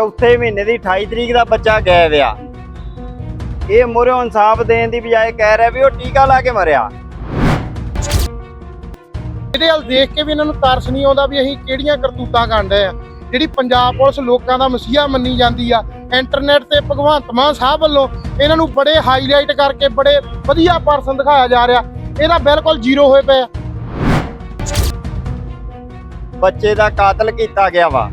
ਚੌਥੇ ਮਹੀਨੇ ਦੀ 28 ਤਰੀਕ ਦਾ ਬੱਚਾ ਗਾਇਬ ਆ। ਇਹ ਮੁਰਿਓ ਇਨਸਾਫ ਦੇਣ ਦੀ ਬਜਾਏ ਕਹਿ ਰਿਹਾ ਵੀ ਉਹ ਟੀਕਾ ਲਾ ਕੇ ਮਰਿਆ। ਇਹਦੇ ਵੱਲ ਦੇਖ ਕੇ ਵੀ ਇਹਨਾਂ ਨੂੰ ਤਰਸ ਨਹੀਂ ਆਉਂਦਾ ਵੀ ਅਸੀਂ ਕਿਹੜੀਆਂ ਕਰਤੂਤਾਂ ਕਰਦੇ ਆ। ਜਿਹੜੀ ਪੰਜਾਬ ਪੁਲਿਸ ਲੋਕਾਂ ਦਾ ਮਸੀਹਾ ਮੰਨੀ ਜਾਂਦੀ ਆ ਇੰਟਰਨੈਟ ਤੇ ਭਗਵੰਤ ਮਾਨ ਸਾਹਿਬ ਵੱਲੋਂ ਇਹਨਾਂ ਨੂੰ ਬੜੇ ਹਾਈਲਾਈਟ ਕਰਕੇ ਬੜੇ ਵਧੀਆ ਪਰਸਨ ਦਿਖਾਇਆ ਜਾ ਰਿਹਾ। ਇਹਦਾ ਬਿਲਕੁਲ ਜ਼ੀਰੋ ਹੋਏ ਪਏ ਆ। ਬੱਚੇ ਦਾ ਕਾਤਲ ਕੀਤਾ ਗਿਆ ਵਾ।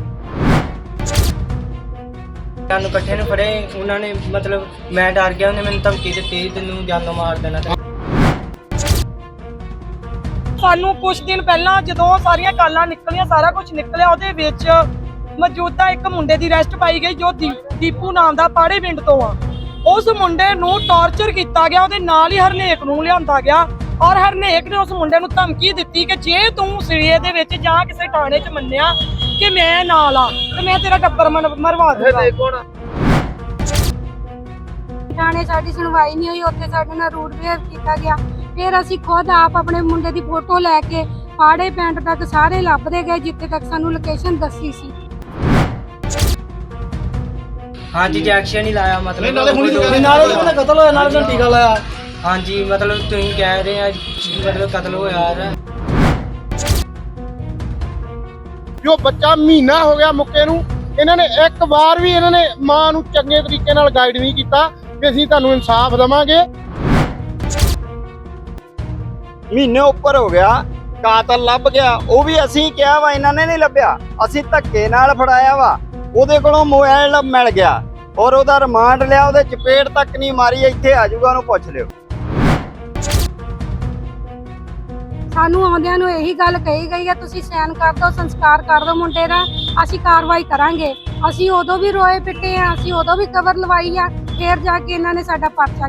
ਸਾਨੂੰ ਇਕੱਠੇ ਨੂੰ ਫੜੇ, ਉਹਨਾਂ ਨੇ ਮਤਲਬ ਮੈਂ ਡਰ ਗਿਆ, ਉਹਨੇ ਮੈਨੂੰ ਧਮਕੀ ਦਿੱਤੀ, ਤੈਨੂੰ ਜਾਨੋਂ ਮਾਰ ਦੇਣਾ ਤੇ। ਸਾਨੂੰ ਕੁਝ ਦਿਨ ਪਹਿਲਾਂ ਜਦੋਂ ਸਾਰੀਆਂ ਕਾਲਾਂ ਨਿਕਲੀਆਂ, ਸਾਰਾ ਕੁਝ ਨਿਕਲਿਆ, ਉਹਦੇ ਵਿੱਚ ਮੌਜੂਦਾ ਇੱਕ ਮੁੰਡੇ ਦੀ ਅਰੈਸਟ ਪਾਈ ਗਈ, ਜੋ ਦੀ- ਦੀਪੂ ਨਾਮ ਦਾ ਪਾੜੇ ਪਿੰਡ ਤੋਂ ਆ। ਉਸ ਮੁੰਡੇ ਨੂੰ ਟਾਰਚਰ ਕੀਤਾ ਗਿਆ, ਉਹਦੇ ਨਾਲ ਹੀ ਹਰਨੇਕ ਨੂੰ ਲਿਆਂਦਾ ਗਿਆ। ਔਰ ਹਰਨੇਕ ਨੇ ਉਸ ਮੁੰਡੇ ਨੂੰ ਧਮਕੀ ਦਿੱਤੀ ਕਿ ਜੇ ਤੂੰ ਸਿਰੇ ਦੇ ਵਿੱਚ ਜਾਂ ਕਿਸੇ ਥਾਣੇ 'ਚ ਮੰਨਿਆ ਕਿ ਮੈਂ ਨਾਲ ਆ ਤੇ ਮੈਂ ਤੇਰਾ ਟੱਬਰ ਮਰ- ਮਰਵਾ ਦੂੰਗਾ। ਥਾਣੇ ਸਾਡੀ ਸੁਣਵਾਈ ਨਹੀਂ ਹੋਈ ਉੱਥੇ ਸਾਡੇ ਨਾਲ ਰੂਟ ਵੇਵ ਕੀਤਾ ਗਿਆ। ਫਿਰ ਅਸੀਂ ਖੁਦ ਆਪ ਆਪਣੇ ਮੁੰਡੇ ਦੀ ਫੋਟੋ ਲੈ ਕੇ ਪਾੜੇ ਪਿੰਡ ਤੱਕ ਸਾਰੇ ਲੱਭਦੇ ਗਏ ਜਿੱਥੇ ਤੱਕ ਸਾਨੂੰ ਲੋਕੇਸ਼ਨ ਦੱਸੀ ਸੀ। ਹਾਂਜੀ ਜੈਕਸ਼ਨ ਹੀ ਲਾਇਆ ਮਤਲਬ ਨਾਲੇ ਹੁਣੀ ਕੋਈ ਨਾਲੇ ਕੋਲ ਕਤਲ ਹੋਇਆ ਨਾਲੇ ਉਹਨੇ ਟੀਕਾ ਲਾਇਆ। ਹਾਂਜੀ ਮਤਲਬ ਤੁਸੀਂ ਕਹਿ ਰਹੇ ਆ ਕਿ ਮਤਲਬ ਕਤਲ ਹੋਇਆ ਹੈ ਜੋ ਬੱਚਾ ਮਹੀਨਾ ਹੋ ਗਿਆ ਮੁੱਕੇ ਨੂੰ ਇਹਨਾਂ ਨੇ ਇੱਕ ਵਾਰ ਵੀ ਇਹਨਾਂ ਨੇ ਮਾਂ ਨੂੰ ਚੰਗੇ ਤਰੀਕੇ ਨਾਲ ਗਾਈਡ ਨਹੀਂ ਕੀਤਾ ਕਿ ਅਸੀਂ ਤੁਹਾਨੂੰ ਇਨਸਾਫ ਦੇਵਾਂਗੇ। ਮਹੀਨੇ ਉੱਪਰ ਹੋ ਗਿਆ ਕਾਤਲ ਲੱਭ ਗਿਆ ਉਹ ਵੀ ਅਸੀਂ ਕਿਹਾ ਵਾ ਇਹਨਾਂ ਨੇ ਨਹੀਂ ਲੱਭਿਆ। ਅਸੀਂ ਧੱਕੇ ਨਾਲ ਫੜਾਇਆ ਵਾ ਉਹਦੇ ਕੋਲੋਂ ਮੋਬਾਈਲ ਮਿਲ ਗਿਆ ਔਰ ਉਹਦਾ ਰਿਮਾਂਡ ਲਿਆ ਉਹਦੇ ਚਪੇੜ ਤੱਕ ਨਹੀਂ ਮਾਰੀ ਇੱਥੇ ਆ ਜਾਊਗਾ ਉਹਨੂੰ ਪੁੱਛ ਲਿਓ। ਸਾਨੂੰ ਆਉਂਦਿਆਂ ਨੂੰ ਇਹੀ ਗੱਲ ਕਹੀ ਗਈ ਹੈ ਤੁਸੀਂ ਸੈਨ ਕਰ ਦਿਓ ਸੰਸਕਾਰ ਕਰ ਦਿਓ ਮੁੰਡੇ ਦਾ ਅਸੀਂ ਕਾਰਵਾਈ ਕਰਾਂਗੇ। ਅਸੀਂ ਉਦੋਂ ਵੀ ਰੋਏ ਪਿੱਟੇ ਆ ਅਸੀਂ ਉਦੋਂ ਵੀ ਕਵਰ ਲਵਾਈ ਆ ਫਿਰ ਜਾ ਕੇ ਇਹਨਾਂ ਨੇ ਸਾਡਾ ਪਰਚਾ।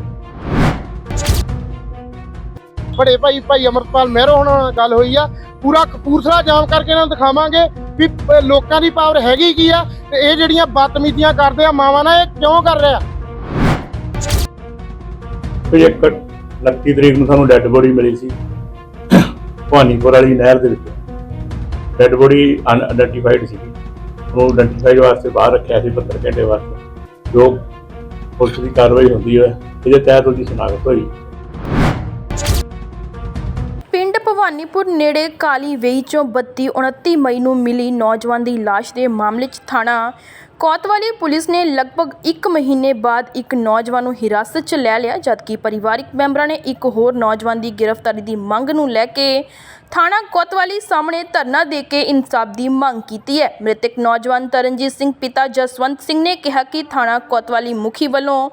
ਬੜੇ ਭਾਈ ਭਾਈ ਅਮਰਪਾਲ ਮਹਿਰੋ ਹੁਣ ਨਾਲ ਗੱਲ ਹੋਈ ਆ ਪੂਰਾ ਕਪੂਰਥਲਾ ਜਾਮ ਕਰਕੇ ਇਹਨਾਂ ਨੂੰ ਦਿਖਾਵਾਂਗੇ ਵੀ ਲੋਕਾਂ ਦੀ ਪਾਵਰ ਹੈਗੀ ਕੀ ਆ ਤੇ ਇਹ ਜਿਹੜੀਆਂ ਬਦਤਮੀਜ਼ੀਆਂ ਕਰਦੇ ਆ ਮਾਵਾਂ ਨਾਲ ਇਹ ਕਿਉਂ ਕਰ ਰਿਹਾ? ਤੇ ਇੱਕ 29 ਤਰੀਕ ਨੂੰ ਸਾਨੂੰ ਡੈੱਡ ਬੋਡੀ ਮਿਲੀ ਸੀ। ਭਵਾਨੀਪੁਰ ਵਾਲੀ ਨਹਿਰ ਦੇ ਵਿੱਚ। ਡੈੱਡ ਬੋਡੀ ਅਨਆਇਡੈਂਟੀਫਾਈਡ ਸੀ ਉਹਨੂੰ ਆਇਡੈਂਟੀਫਾਈ ਵਾਸਤੇ ਬਾਹਰ ਰੱਖਿਆ ਸੀ 72 ਘੰਟੇ ਵਾਸਤੇ। ਜੋ ਪੁਲਿਸ ਦੀ ਕਾਰਵਾਈ ਹੁੰਦੀ ਹੈ, ਇਹਦੇ ਤਹਿਤ ਉਹਦੀ ਸ਼ਨਾਖਤ ਹੋਈ। ਪਿੰਡ ਭਵਾਨੀਪੁਰ ਨੇੜੇ ਕਾਲੀ ਵੇਈ ਚੋਂ 32 29 ਮਈ ਨੂੰ ਮਿਲੀ ਨੌਜਵਾਨ ਦੀ ਲਾਸ਼ ਦੇ ਮਾਮਲੇ 'ਚ ਥਾਣਾ ਕੋਤਵਾਲੀ ਪੁਲਿਸ ਨੇ ਲਗਭਗ 1 ਮਹੀਨੇ ਬਾਅਦ ਇੱਕ ਨੌਜਵਾਨ ਨੂੰ ਹਿਰਾਸਤ 'ਚ ਲੈ ਲਿਆ, ਜਦਕਿ ਪਰਿਵਾਰਿਕ ਮੈਂਬਰਾਂ ਨੇ ਇੱਕ ਹੋਰ ਨੌਜਵਾਨ ਦੀ ਗ੍ਰਿਫਤਾਰੀ ਦੀ ਮੰਗ ਨੂੰ ਲੈ ਕੇ ਥਾਣਾ ਕੋਤਵਾਲੀ ਸਾਹਮਣੇ ਧਰਨਾ ਦੇ ਕੇ ਇਨਸਾਫ ਦੀ ਮੰਗ ਕੀਤੀ ਹੈ। ਮ੍ਰਿਤਕ ਨੌਜਵਾਨ ਤਰਨਜੀਤ ਸਿੰਘ ਪਿਤਾ ਜਸਵੰਤ ਸਿੰਘ ਨੇ ਕਿਹਾ ਕਿ ਥਾਣਾ ਕੋਤਵਾਲੀ ਮੁਖੀ ਵੱਲੋਂ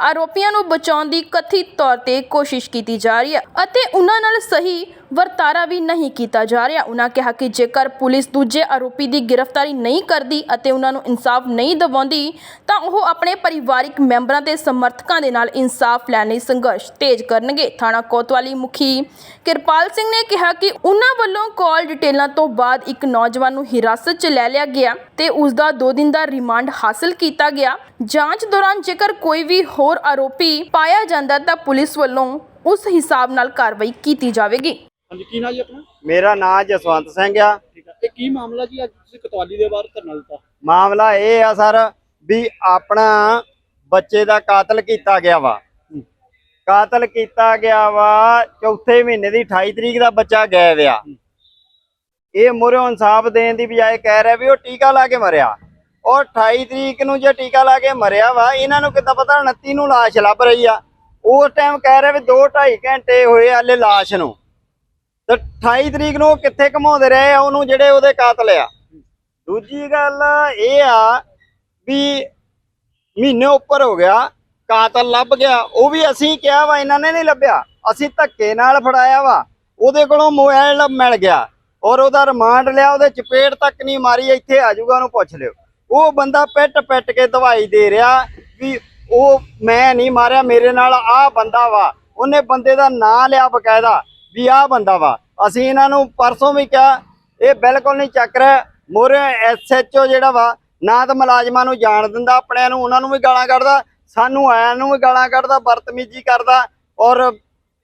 ਆਰੋਪੀਆਂ ਨੂੰ ਬਚਾਉਣ ਦੀ ਕਥਿਤ ਤੌਰ ਤੇ ਕੋਸ਼ਿਸ਼ ਕੀਤੀ ਜਾ ਰਹੀ ਹੈ ਅਤੇ ਉਹਨਾਂ ਨਾਲ ਸਹੀ ਵਰਤਾਰਾ ਵੀ ਨਹੀਂ ਕੀਤਾ ਜਾ ਰਿਹਾ। ਉਹਨਾਂ ਕਿਹਾ ਕਿ ਜੇਕਰ ਪੁਲਿਸ ਦੂਜੇ ਆਰੋਪੀ ਦੀ ਗ੍ਰਿਫਤਾਰੀ ਨਹੀਂ ਕਰਦੀ ਅਤੇ ਉਹਨਾਂ ਨੂੰ ਇਨਸਾਫ ਨਹੀਂ ਦਿਵਾਉਂਦੀ, ਤਾਂ ਉਹ ਆਪਣੇ ਪਰਿਵਾਰਿਕ ਮੈਂਬਰਾਂ ਤੇ ਸਮਰਥਕਾਂ ਦੇ ਨਾਲ ਇਨਸਾਫ ਲੈਣ ਲਈ ਸੰਘਰਸ਼ ਤੇਜ਼ ਕਰਨਗੇ। ਥਾਣਾ ਕੋਤਵਾਲੀ ਮੁਖੀ ਕਿਰਪਾਲ ਸਿੰਘ ਨੇ ਕਿਹਾ ਕਿ ਉਹਨਾਂ ਵੱਲੋਂ ਕਾਲ ਡਿਟੇਲਾਂ ਤੋਂ ਬਾਅਦ ਇੱਕ ਨੌਜਵਾਨ ਨੂੰ ਹਿਰਾਸਤ 'ਚ ਲੈ ਲਿਆ ਗਿਆ ਤੇ ਉਸ ਦਾ 2 ਦਿਨ ਦਾ ਰਿਮਾਂਡ ਹਾਸਲ ਕੀਤਾ ਗਿਆ। ਜਾਂਚ ਦੌਰਾਨ ਜੇਕਰ ਕੋਈ ਵੀ ਹੋਰ ਆਰੋਪੀ ਪਾਇਆ ਜਾਂਦਾ ਤਾਂ ਪੁਲਿਸ ਵੱਲੋਂ ਉਸ ਹਿਸਾਬ ਨਾਲ ਕਾਰਵਾਈ ਕੀਤੀ ਜਾਵੇਗੀ। ਹਾਂਜੀ ਕੀ ਨਾਂ ਜੀ ਆਪਣਾ? ਮੇਰਾ ਨਾਮ ਜਸਵੰਤ ਸਿੰਘ ਆ। ਠੀਕ ਇਹ ਕੀ ਮਾਮਲਾ ਜੀ? ਅੱਜ ਤੁਸੀਂ ਕਤਵਾਲੀ ਦੇ ਬਾਹਰ ਧਰਨਾ ਦਿੱਤਾ। ਮਾਮਲਾ ਇਹ ਆ ਸਰ ਵੀ ਆਪਣਾ ਬੱਚੇ ਦਾ ਕਾਤਲ ਕੀਤਾ ਗਿਆ ਵਾ। ਕਾਤਲ ਕੀਤਾ ਗਿਆ ਵਾ ਚੌਥੇ ਮਹੀਨੇ ਦੀ 28 ਤਰੀਕ ਦਾ ਬੱਚਾ ਗਾਇਬ ਆ। ਇਹ ਮੁਰਿਓ ਇਨਸਾਫ ਦੇਣ ਦੀ ਬਜਾਏ ਕਹਿ ਰਿਹਾ ਵੀ ਉਹ ਟੀਕਾ ਲਾ ਕੇ ਮਰਿਆ। ਔਰ 28 ਤਰੀਕ ਨੂੰ ਜੇ ਟੀਕਾ ਲਾ ਕੇ ਮਰਿਆ ਵਾ ਇਹਨਾਂ ਨੂੰ ਕਿੱਦਾਂ ਪਤਾ 29 ਨੂੰ ਲਾਸ਼ ਲੱਭ ਰਹੀ ਆ। ਉਸ ਟਾਈਮ ਕਹਿ ਰਿਹਾ ਵੀ 2 2.5 ਘੰਟੇ ਹੋਏ ਹਲੇ ਲਾਸ਼ ਨੂੰ। ਤੇ 28 ਤਰੀਕ ਨੂੰ ਉਹ ਕਿੱਥੇ ਘਮਾਉਂਦੇ ਰਹੇ ਆ, ਉਹਨੂੰ ਜਿਹੜੇ ਉਹਦੇ ਕਾਤਲ ਆ। ਦੂਜੀ ਗੱਲ ਇਹ ਆ ਵੀ ਮਹੀਨੇ ਉੱਪਰ ਹੋ ਗਿਆ, ਕਾਤਲ ਲੱਭ ਗਿਆ। ਉਹ ਵੀ ਅਸੀਂ ਕਿਹਾ ਵਾ, ਇਹਨਾਂ ਨੇ ਨਹੀਂ ਲੱਭਿਆ। ਅਸੀਂ ਧੱਕੇ ਨਾਲ ਫੜਾਇਆ ਵਾ, ਉਹਦੇ ਕੋਲੋਂ ਮੋਬਾਈਲ ਮਿਲ ਗਿਆ। ਔਰ ਉਹਦਾ ਰਿਮਾਂਡ ਲਿਆ, ਉਹਦੇ ਚਪੇੜ ਤੱਕ ਨਹੀਂ ਮਾਰੀ, ਇੱਥੇ ਆ ਜਾਊਗਾ, ਉਹਨੂੰ ਪੁੱਛ ਲਿਓ। ਉਹ ਬੰਦਾ ਪਿੱਟ ਪਿੱਟ ਕੇ ਦਵਾਈ ਦੇ ਰਿਹਾ ਵੀ ਉਹ ਮੈਂ ਨਹੀਂ ਮਾਰਿਆ, ਮੇਰੇ ਨਾਲ ਆਹ ਬੰਦਾ ਵਾ। ਉਹਨੇ ਬੰਦੇ ਦਾ ਨਾਂ ਲਿਆ ਬਕਾਇਦਾ। ਵੀ ਆਹ ਬੰਦਾ ਵਾ। ਅਸੀਂ ਇਹਨਾਂ ਨੂੰ ਪਰਸੋਂ ਵੀ ਕਿਹਾ, ਇਹ ਬਿਲਕੁਲ ਨਹੀਂ ਚੱਕ ਰਿਹਾ। ਮੋਰੇ ਐਸਐਚਓ ਜਿਹੜਾ ਵਾ, ਨਾ ਤਾਂ ਮੁਲਾਜ਼ਮਾਂ ਨੂੰ ਜਾਣ ਦਿੰਦਾ, ਆਪਣਿਆਂ ਨੂੰ, ਉਹਨਾਂ ਨੂੰ ਵੀ ਗਾਲਾਂ ਕੱਢਦਾ, ਸਾਨੂੰ ਆਇਆਂ ਨੂੰ ਵੀ ਗਾਲਾਂ ਕੱਢਦਾ ਬਰਤਮੀਜ਼ੀ ਕਰਦਾ। ਔਰ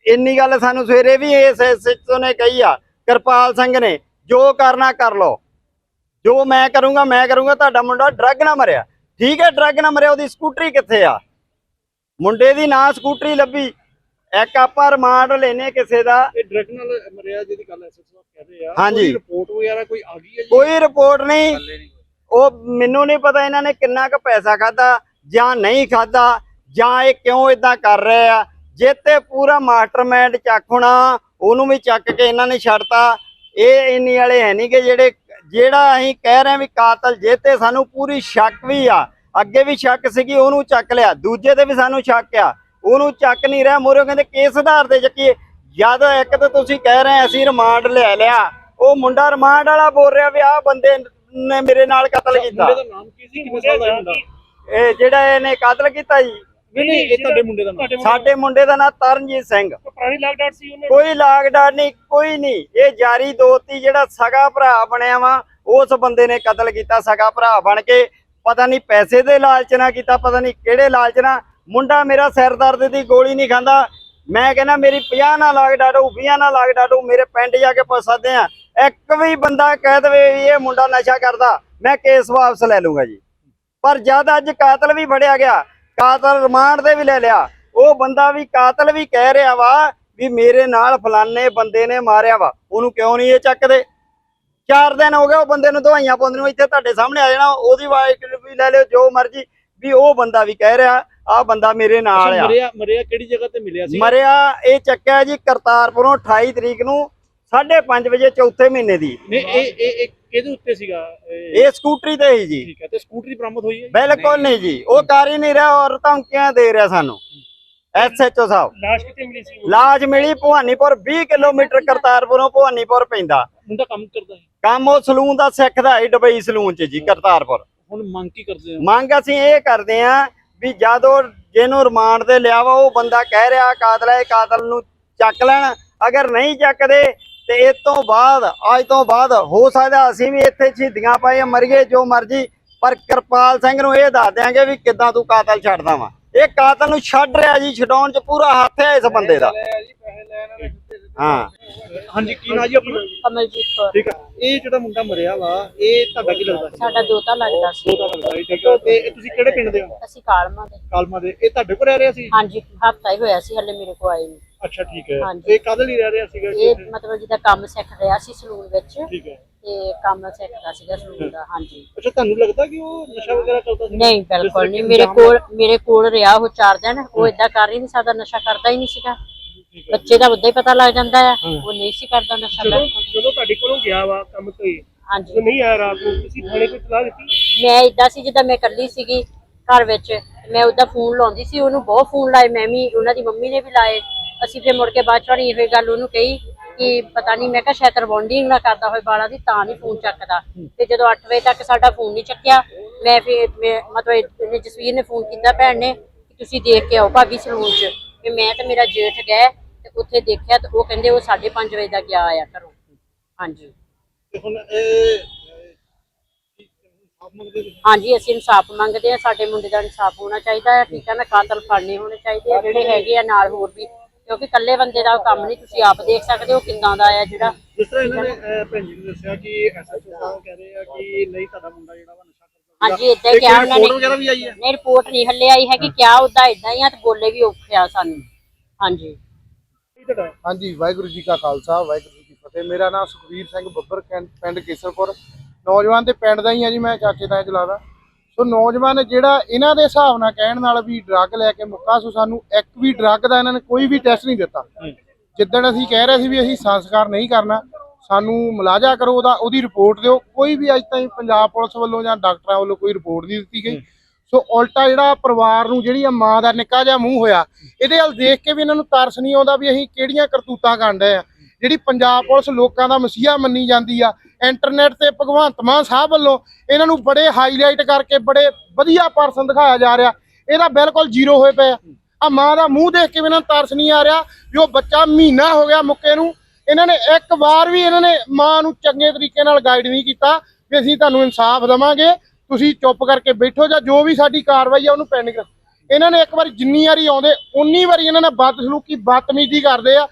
ਇੰਨੀ ਗੱਲ ਸਾਨੂੰ ਸਵੇਰੇ ਵੀ ਇਸ ਐਸਐਚਓ ਨੇ ਕਹੀ ਆ, ਕਿਰਪਾਲ ਸਿੰਘ ਨੇ, ਜੋ ਕਰਨਾ ਕਰ ਲਓ। ਜੋ ਮੈਂ ਕਰੂੰਗਾ ਮੈਂ ਕਰੂੰਗਾ, ਤੁਹਾਡਾ ਮੁੰਡਾ ਡਰੱਗ ਨਾ ਮਰਿਆ। ਠੀਕ ਹੈ, ਡਰੱਗ ਨਾ ਮਰਿਆ, ਉਹਦੀ ਸਕੂਟਰੀ ਕਿੱਥੇ ਆ? ਮੁੰਡੇ ਦੀ ਨਾ ਸਕੂਟਰੀ ਲੱਭੀ। ਇੱਕ ਆਪਾਂ ਰਿਮਾਂਡ ਲੈਨੇ ਕਿਸੇ ਦਾ। ਇਹ ਡਰਗ ਨਾਲ ਮਰਿਆ ਜਿਹਦੀ ਗੱਲ ਐਸਐਸਓ ਕਹਿ ਰਹੇ ਆ। ਹਾਂਜੀ। ਰਿਪੋਰਟ ਵਗੈਰਾ ਕੋਈ ਆ ਗਈ ਹੈ ਜੀ? ਕੋਈ ਰਿਪੋਰਟ ਨਹੀਂ। ਉਹ ਮੈਨੂੰ ਨਹੀਂ ਪਤਾ ਇਹਨਾਂ ਨੇ ਕਿੰਨਾ ਕੁ ਪੈਸਾ ਖਾਦਾ ਜਾਂ ਨਹੀਂ ਖਾਦਾ ਜਾਂ ਇਹ ਕਿਉਂ ਇਦਾਂ ਕਰ ਰਹੇ ਆ। ਜੇ ਤੇ ਪੂਰਾ ਮਾਸਟਰਮਾਈਂਡ ਚੱਕ ਹੋਣਾ ਉਹਨੂੰ ਵੀ ਚੱਕ ਕੇ ਇਹਨਾਂ ਨੇ ਛੱਡਤਾ। ਇਹ ਇੰਨੀ ਵਾਲੇ ਹੈ ਨਹੀਂ ਕਿ ਜਿਹੜੇ ਜਿਹੜਾ ਅਸੀਂ ਕਹਿ ਰਹੇ ਵੀ ਕਾਤਲ ਜੇ ਤੇ ਸਾਨੂੰ ਪੂਰੀ ਸ਼ੱਕ ਵੀ ਆ ਅੱਗੇ ਵੀ ਸ਼ੱਕ ਸੀਗੀ ਉਹਨੂੰ ਚੱਕ ਲਿਆ। ਦੂਜੇ ਤੇ ਵੀ ਸਾਨੂੰ ਸ਼ੱਕ ਆ। ਉਹਨੂੰ ਚੱਕ ਨਹੀਂ ਰਿਹਾ ਮੋਰੇ ਕਹਿੰਦੇ ਕੇਸ ਆਧਾਰ ਤੇ ਚੱਕੀਏ ਜਦ ਇੱਕ ਤਾਂ ਤੁਸੀਂ ਕਹਿ ਰਹੇ ਅਸੀਂ ਰਿਮਾਂਡ ਲੈ ਲਿਆ। ਉਹ ਮੁੰਡਾ ਰਿਮਾਂਡ ਵਾਲਾ ਬੋਲ ਰਿਹਾ ਵੀ ਆਹ ਬੰਦੇ ਨੇ ਮੇਰੇ ਨਾਲ ਕਤਲ ਕੀਤਾ। ਮੁੰਡੇ ਦਾ ਨਾਮ ਕੀ ਸੀ? ਕਿੰਨੇ ਸਾਲ ਦਾ ਇਹ ਮੁੰਡਾ? ਇਹ ਜਿਹੜਾ ਇਹਨੇ ਕਤਲ ਕੀਤਾ ਜੀ। ਨਹੀਂ ਨਹੀਂ ਇਹ ਤੁਹਾਡੇ ਮੁੰਡੇ ਦਾ ਨਾਮ। ਸਾਡੇ ਮੁੰਡੇ ਦਾ ਨਾਮ ਤਰਨਜੀਤ ਸਿੰਘ। ਪੁਰਾਣੀ ਲਾਕਡਾਊਨ ਸੀ ਉਹਨੇ? ਕੋਈ ਲਾਗਡਾਰ ਨਹੀਂ ਕੋਈ ਨਹੀਂ। ਇਹ ਜਾਰੀ ਦੋਤੀ ਜਿਹੜਾ ਸਗਾ ਭਰਾ ਬਣਿਆ ਵਾ ਉਸ ਬੰਦੇ ਨੇ ਕਤਲ ਕੀਤਾ ਸਗਾ ਭਰਾ ਬਣ ਕੇ। ਪਤਾ ਨਹੀਂ ਪੈਸੇ ਦੇ ਲਾਲਚ ਨਾਲ ਕੀਤਾ ਪਤਾ ਨਹੀਂ ਕਿਹੜੇ ਲਾਲਚ ਨਾਲ। ਮੁੰਡਾ ਮੇਰਾ ਸਿਰ ਦਰਦ ਦੀ ਗੋਲੀ ਨਹੀਂ ਖਾਂਦਾ। ਮੈਂ ਕਹਿੰਦਾ, ਮੇਰੀ 50 ਨਾਲ ਲਾਗ ਡਾਡੋ 20 ਨਾਲ ਲਾਗ ਡਾਡੋ, ਮੇਰੇ ਪਿੰਡ ਜਾ ਕੇ ਪੁੱਛ ਸਕਦੇ ਆ। ਇੱਕ ਵੀ ਬੰਦਾ ਕਹਿ ਦਵੇ ਵੀ ਇਹ ਮੁੰਡਾ ਨਸ਼ਾ ਕਰਦਾ, ਮੈਂ ਕੇਸ ਵਾਪਸ ਲੈ ਲੂੰਗਾ ਜੀ। ਪਰ ਜਦ ਅੱਜ ਕਾਤਲ ਵੀ ਫੜਿਆ ਗਿਆ, ਕਾਤਲ ਰਿਮਾਂਡ ਤੇ ਵੀ ਲੈ ਲਿਆ, ਉਹ ਬੰਦਾ ਵੀ ਕਾਤਲ ਵੀ ਕਹਿ ਰਿਹਾ ਵਾ ਵੀ ਮੇਰੇ ਨਾਲ ਫਲਾਨੇ ਬੰਦੇ ਨੇ ਮਾਰਿਆ ਵਾ। ਉਹਨੂੰ ਕਿਉਂ ਨਹੀਂ ਇਹ ਚੱਕਦੇ? ਚਾਰ ਦਿਨ ਹੋ ਗਏ ਉਹ ਬੰਦੇ ਨੂੰ ਦਵਾਈਆਂ ਪਾਉਂਦੇ ਨੂੰ, ਇੱਥੇ ਤੁਹਾਡੇ ਸਾਹਮਣੇ ਆ ਜਾਣਾ, ਉਹਦੀ ਆਵਾਜ਼ ਵੀ ਲੈ ਲਿਓ, ਜੋ ਮਰਜ਼ੀ, ਵੀ ਉਹ ਬੰਦਾ ਵੀ ਕਹਿ ਰਿਹਾ। ਆ ਬੰਦਾ ਮੇਰੇ ਨਾਲ ਆ। ਮਰਿਆ ਮਰਿਆ ਕਿਹੜੀ ਜਗ੍ਹਾ ਤੇ ਮਿਲਿਆ ਸੀ ਮਰਿਆ ਇਹ ਚੱਕਿਆ ਜੀ ਕਰਤਾਰਪੁਰੋਂ 28 ਤਰੀਕ ਨੂੰ 5:30 ਵਜੇ ਚੌਥੇ ਮਹੀਨੇ ਦੀ। ਨਹੀਂ ਇਹ ਇਹ ਕਿਹਦੇ ਉੱਤੇ ਸੀਗਾ? ਇਹ- ਸਕੂਟਰੀ ਤੇ ਹੀ ਜੀ। ਠੀਕ ਹੈ ਤੇ ਸਕੂਟਰੀ ਬਰਾਮਦ ਹੋਈ ਹੈ ਜੀ? ਬਿਲਕੁਲ ਨਹੀਂ। ਜੀ ਉਹ ਕਰ ਹੀ ਨਹੀਂ ਰਿਹਾ ਔਰ ਧਮਕੀਆਂ ਦੇ ਰਿਹਾ ਸਾਨੂੰ? ਐਸਐਚਓ ਸਾਹਿਬ। ਲਾਸ਼ ਕਿੱਥੇ ਮਿਲੀ ਸੀ? ਲਾਜ ਮਿਲੀ ਭਵਾਨੀਪੁਰ 20 ਕਿਲੋਮੀਟਰ ਕਰਤਾਰਪੁਰੋਂ ਭਵਾਨੀਪੁਰ ਪੈਂਦਾ। ਮੁੰਡਾ ਕੰਮ ਕਰਦਾ ਹੈ? ਕੰਮ ਉਹ ਸਲੂਨ ਦਾ ਸਿੱਖਦਾ ਹੈ ਡਬਈ ਸਲੂਨ ਚ ਜੀ ਕਰਤਾਰਪੁਰ। ਹੁਣ ਮੰਗ ਕੀ ਕਰਦੇ ਹੋ? ਮੰਗ ਅਸੀਂ ਇਹ ਕਰਦੇ ਆਂ ਵੀ ਜਦੋਂ ਜਿਹਨੂੰ ਰਿਮਾਂਡ ਤੇ ਲਿਆ ਵਾ, ਉਹ ਬੰਦਾ ਕਹਿ ਰਿਹਾ, ਕਾਤਲ ਹੈ ਕਾਤਲ ਨੂੰ ਚੱਕ ਲੈਣ। ਅਗਰ ਨਹੀਂ ਚੱਕਦੇ, ਤੇ ਇਸ ਤੋਂ ਬਾਅਦ, ਅੱਜ ਤੋਂ ਬਾਅਦ ਹੋ ਸਕਦਾ ਅਸੀਂ ਵੀ ਇੱਥੇ ਸ਼ਹੀਦੀਆਂ ਪਾਏ ਮਰੀਏ ਜੋ ਮਰਜ਼ੀ। ਪਰ ਕਿਰਪਾਲ ਸਿੰਘ ਨੂੰ ਇਹ ਦੱਸ ਦਿਆਂਗੇ ਵੀ ਕਿੱਦਾਂ ਤੂੰ ਕਾਤਲ ਛੱਡਦਾ ਵਾ। ਇਹ ਕਾਤਲ ਨੂੰ ਛੱਡ ਰਿਹਾ ਜੀ, ਛਡਾਉਣ ਚ ਪੂਰਾ ਹੱਥ ਹੈ ਇਸ ਬੰਦੇ ਦਾ। ਹਾਂ। ਹਾਂਜੀ ਕੀ ਨਾਂ ਜੀ ਆਪਣਾ? ਕਮਲਜੀਤ ਕੌਰ। ਠੀਕ ਹੈ ਇਹ ਜਿਹੜਾ ਮੁੰਡਾ ਮਰਿਆ ਵਾ ਇਹ ਤੁਹਾਡਾ ਕੀ ਲੱਗਦਾ ਸੀ? ਸਾਡਾ ਦੋਤਾ ਲੱਗਦਾ ਸੀ। ਉਹਦਾ ਲੱਗਦਾ ਸੀ ਠੀਕ ਹੈ ਤੇ ਇਹ ਤੁਸੀਂ ਕਿਹੜੇ ਪਿੰਡ ਦੇ ਹੋ? ਅਸੀਂ ਕਾਲਮਾ ਦੇ। ਕਾਲਮਾ ਦੇ। ਇਹ ਤੁਹਾਡੇ ਕੋਲ ਰਹਿ ਰਿਹਾ ਸੀ? ਹਾਂਜੀ ਹਫਤਾ ਹੀ ਹੋਇਆ ਸੀ ਹਲੇ ਮੇਰੇ ਕੋ ਆਏ ਨੂੰ ਅੱਛਾ ਠੀਕ ਹੈ। ਹਾਂਜੀ। ਇਹ ਕਦ ਲਈ ਰਹਿ ਰਿਹਾ ਸੀਗਾ ਜੀ ਇਹ ਇੱਥੇ? ਮਤਲਬ ਜਿਹਦਾ ਕੰਮ ਸਿੱਖ ਰਿਹਾ ਸੀ ਸਲੂਨ ਵਿੱਚ। ਠੀਕ ਹੈ। ਤੇ ਕੰਮ ਸਿੱਖਦਾ ਸੀਗਾ ਸਲੂਨ ਦਾ ਹਾਂਜੀ। ਅੱਛਾ ਤੁਹਾਨੂੰ ਲੱਗਦਾ ਕਿ ਉਹ ਨਸ਼ਾ ਵਗੈਰਾ ਕਰਦਾ ਸੀ? ਨਹੀਂ ਬਿਲਕੁਲ ਨਹੀਂ। ਮੇਰੇ ਕੋਲ ਮੇਰੇ ਕੋਲ ਰਿਹਾ ਉਹ ਚਾਰ ਦਿਨ। ਉਹ ਇਦਾਂ ਕਰ ਹੀ ਨਹੀਂ ਸਕਦਾ ਨਸ਼ਾ ਕਰਦਾ ਹੀ ਨਹੀਂ ਸੀਗਾ। ਬੱਚੇ ਦਾ ਉਦਾਂ ਹੀ ਪਤਾ ਲੱਗ ਜਾਂਦਾ ਆ ਉਹ ਨਹੀਂ ਸੀ ਕਰਦਾ ਨਸ਼ਾ ਜਦੋਂ ਬਿਲਕੁਲ। ਜਦੋਂ ਤੁਹਾਡੇ ਕੋਲੋਂ ਗਿਆ ਵਾ ਕੰਮ ਤੇ ਹਾਂਜੀ। ਨਹੀਂ ਆਇਆ ਰਾਤ ਨੂੰ ਤੁਸੀਂ ਥਾਣੇ ਕੋਈ ਤਲਾਹ ਦਿੱਤੀ? ਮੈਂ ਇਦਾਂ ਸੀ ਜਿੱਦਾਂ ਮੈਂ ਇਕੱਲੀ ਸੀਗੀ ਘਰ ਵਿੱਚ ਮੈਂ ਉਹਦਾ ਫੋਨ ਲਾਉਂਦੀ ਸੀ ਉਹਨੂੰ ਬਹੁਤ ਫੋਨ ਲਾਏ ਮੈਂ ਵੀ ਉਹਨਾਂ ਦੀ ਮੰਮੀ ਨੇ ਵੀ ਲਾਏ। ਅਸੀਂ ਫਿਰ ਮੁੜ ਕੇ ਬਾਅਦ ਚੋਂ ਇਹ ਗੱਲ ਉਹਨੂੰ ਕਹੀ ਕਿ ਪਤਾ ਨਹੀਂ ਮੈਂ ਕਿਹਾ ਸ਼ਾਇਦ ਰਿਬੌਂਡਿੰਗ ਨਾ ਕਰਦਾ ਹੋਏ ਬਾਲਾਂ ਦੀ ਤਾਂ ਨਹੀਂ ਫੋਨ ਚੱਕਦਾ। ਤੇ ਜਦੋਂ 8 ਵਜੇ ਤੱਕ ਸਾਡਾ ਫੋਨ ਨਹੀਂ ਚੱਕਿਆ ਮੈਂ ਫਿਰ ਮਤਲਬ ਜਸਵੀਰ ਨੇ ਫੋਨ ਕੀਤਾ ਭੈਣ ਨੇ ਕਿ ਤੁਸੀਂ ਦੇਖ ਕੇ ਆਓ ਭਾਬੀ ਸਲੂਨ 'ਚ। ਤੇ ਮੈਂ ਤੇ ਮੇਰਾ ਜੇਠ ਗਏ ਤੇ ਉੱਥੇ ਦੇਖਿਆ ਤੇ ਉਹ ਕਹਿੰਦੇ ਉਹ 5:30 ਵਜੇ ਦਾ ਗਿਆ ਆ ਘਰੋਂ। ਹਾਂਜੀ। ਤੇ ਹੁਣ ਇਹ ਆਪ ਮੰਗਦੇ ਤੁਸੀਂ? ਹਾਂਜੀ ਅਸੀਂ ਇਨਸਾਫ ਮੰਗਦੇ ਆ ਸਾਡੇ ਮੁੰਡੇ ਦਾ ਇਨਸਾਫ ਹੋਣਾ ਚਾਹੀਦਾ ਹੈ ਠੀਕ ਹੈ ਨਾ? ਕਾਤਲ ਫੜਨੇ ਹੋਣੇ ਚਾਹੀਦੇ ਆ ਜਿਹੜੇ ਹੈਗੇ ਆ ਨਾਲ ਹੋਰ ਵੀ। ਕਿਉਂਕਿ ਇਕੱਲੇ ਬੰਦੇ ਦਾ ਕੰਮ ਨਹੀਂ ਤੁਸੀਂ ਆਪ ਦੇਖ ਸਕਦੇ ਹੋ ਕਿੰਦਾਂ ਦਾ ਆ ਜਿਹੜਾ। ਜਿਸ ਤਰ੍ਹਾਂ ਇਹਨਾਂ ਨੇ ਅਹ, ਭੈਣ ਜੀ ਨੇ ਦੱਸਿਆ ਕਿ ਐਸਐਚਓ ਸਾਹਿਬ ਕਹਿ ਰਹੇ ਆ ਕਿ ਨਹੀਂ ਤੁਹਾਡਾ ਮੁੰਡਾ ਜਿਹੜਾ ਵਾ ਨਸ਼ਾ ਕਰਦਾ ਹਾਂਜੀ ਇਦਾਂ ਕਿਹਾ ਉਹਨਾਂ ਰਿਪੋਰਟ ਵਗੈਰਾ ਨੇ ਵੀ ਆਈ ਹੈ? ਨਹੀਂ ਰਿਪੋਰਟ ਨਹੀਂ ਹੱਲੇ ਆਈ ਹੈਗੀ ਕਿਆ ਉਦਾਂ ਇਦਾਂ ਹੀ ਆ ਤੇ ਬੋਲੇ ਵੀ ਔਖੇ ਆ ਸਾਨੂੰ। ਹਾਂਜੀ। ਤੁਹਾਡਾ? ਹਾਂਜੀ ਵਾਹਿਗੁਰੂ ਜੀ ਕਾ ਖਾਲਸਾ ਵਾਹਿਗੁਰੂ ਜੀ ਕੀ ਫਤਿਹ। ਮੇਰਾ ਨਾਮ ਸੁਖਵੀਰ ਸਿੰਘ ਬੱਬਰ ਕੈਂ- ਪਿੰਡ ਕੇਸਰਪੁਰ ਨੌਜਵਾਨ ਤੇ ਪਿੰਡ ਦਾ ਹੀ ਆ ਜੀ ਮੈਂ ਚਾਚੇ ਦਾ। ਚਲਾਦਾ ਸੋ ਨੌਜਵਾਨ ਜਿਹੜਾ ਇਹਨਾਂ ਦੇ ਹਿਸਾਬ ਨਾਲ ਕਹਿਣ ਨਾਲ ਵੀ ਡਰੱਗ ਲੈ ਕੇ ਮੁੱਕਾ ਸੋ ਸਾਨੂੰ ਇੱਕ ਵੀ ਡਰੱਗ ਦਾ ਇਹਨਾਂ ਨੇ ਕੋਈ ਵੀ ਟੈਸਟ ਨਹੀਂ ਦਿੱਤਾ। ਜਿੱਦਣ ਅਸੀਂ ਕਹਿ ਰਹੇ ਸੀ ਵੀ ਅਸੀਂ ਸੰਸਕਾਰ ਨਹੀਂ ਕਰਨਾ ਸਾਨੂੰ ਮੁਲਾਜ਼ਾ ਕਰੋ ਉਹਦਾ ਉਹਦੀ ਰਿਪੋਰਟ ਦਿਓ। ਕੋਈ ਵੀ ਅੱਜ ਤਾਈਂ ਪੰਜਾਬ ਪੁਲਿਸ ਵੱਲੋਂ ਜਾਂ ਡਾਕਟਰਾਂ ਵੱਲੋਂ ਕੋਈ ਰਿਪੋਰਟ ਨਹੀਂ ਦਿੱਤੀ ਗਈ। ਸੋ ਉਲਟਾ ਜਿਹੜਾ ਪਰਿਵਾਰ ਨੂੰ ਜਿਹੜੀ ਆ ਮਾਂ ਦਾ ਨਿੱਕਾ ਜਿਹਾ ਮੂੰਹ ਹੋਇਆ, ਇਹਦੇ ਵੱਲ ਦੇਖ ਕੇ ਵੀ ਇਹਨਾਂ ਨੂੰ ਤਰਸ ਨਹੀਂ ਆਉਂਦਾ ਵੀ ਅਸੀਂ ਕਿਹੜੀਆਂ ਕਰਤੂਤਾਂ ਕਰਦੇ ਆ। ਜਿਹੜੀ ਪੰਜਾਬ ਪੁਲਿਸ ਲੋਕਾਂ ਦਾ ਮਸੀਹਾ ਮੰਨੀ ਜਾਂਦੀ ਆ, ਇੰਟਰਨੈਟ ਤੇ ਭਗਵੰਤ ਮਾਨ ਸਾਹਿਬ ਵੱਲੋਂ ਇਹਨਾਂ ਨੂੰ ਬੜੇ ਹਾਈਲਾਈਟ ਕਰਕੇ ਬੜੇ ਵਧੀਆ ਪਰਸਨ ਦਿਖਾਇਆ ਜਾ ਰਿਹਾ। ਇਹਦਾ ਬਿਲਕੁਲ ਜ਼ੀਰੋ ਹੋਏ ਪਏ ਆ। ਮਾਂ ਦਾ ਮੂੰਹ ਦੇਖ ਕੇ ਵੀ ਇਹਨਾਂ ਨੂੰ ਤਰਸ ਨਹੀਂ ਆ ਰਿਹਾ ਵੀ ਉਹ ਬੱਚਾ ਮਹੀਨਾ ਹੋ ਗਿਆ ਮੁੱਕੇ ਨੂੰ। ਇਹਨਾਂ ਨੇ ਇੱਕ ਵਾਰ ਵੀ ਇਹਨਾਂ ਨੇ ਮਾਂ ਨੂੰ ਚੰਗੇ ਤਰੀਕੇ ਨਾਲ ਗਾਈਡ ਨਹੀਂ ਕੀਤਾ ਵੀ ਅਸੀਂ ਤੁਹਾਨੂੰ ਇਨਸਾਫ ਦਵਾਂਗੇ। ਤੁਸੀਂ ਚੁੱਪ ਕਰਕੇ ਬੈਠੋ ਜਾਂ ਜੋ ਵੀ ਸਾਡੀ ਕਾਰਵਾਈ ਆ ਉਹਨੂੰ ਪੈਂਡਿੰਗ ਇਹਨਾਂ ਨੇ ਇੱਕ ਵਾਰੀ ਜਿੰਨੀ ਵਾਰੀ ਆਉਂਦੇ, ਉਨੀ ਵਾਰੀ ਇਹਨਾਂ ਨੇ ਬਦਸਲੂਕੀ, ਬਦਤਮੀਜ਼ੀ ਕਰਦੇ ਆ।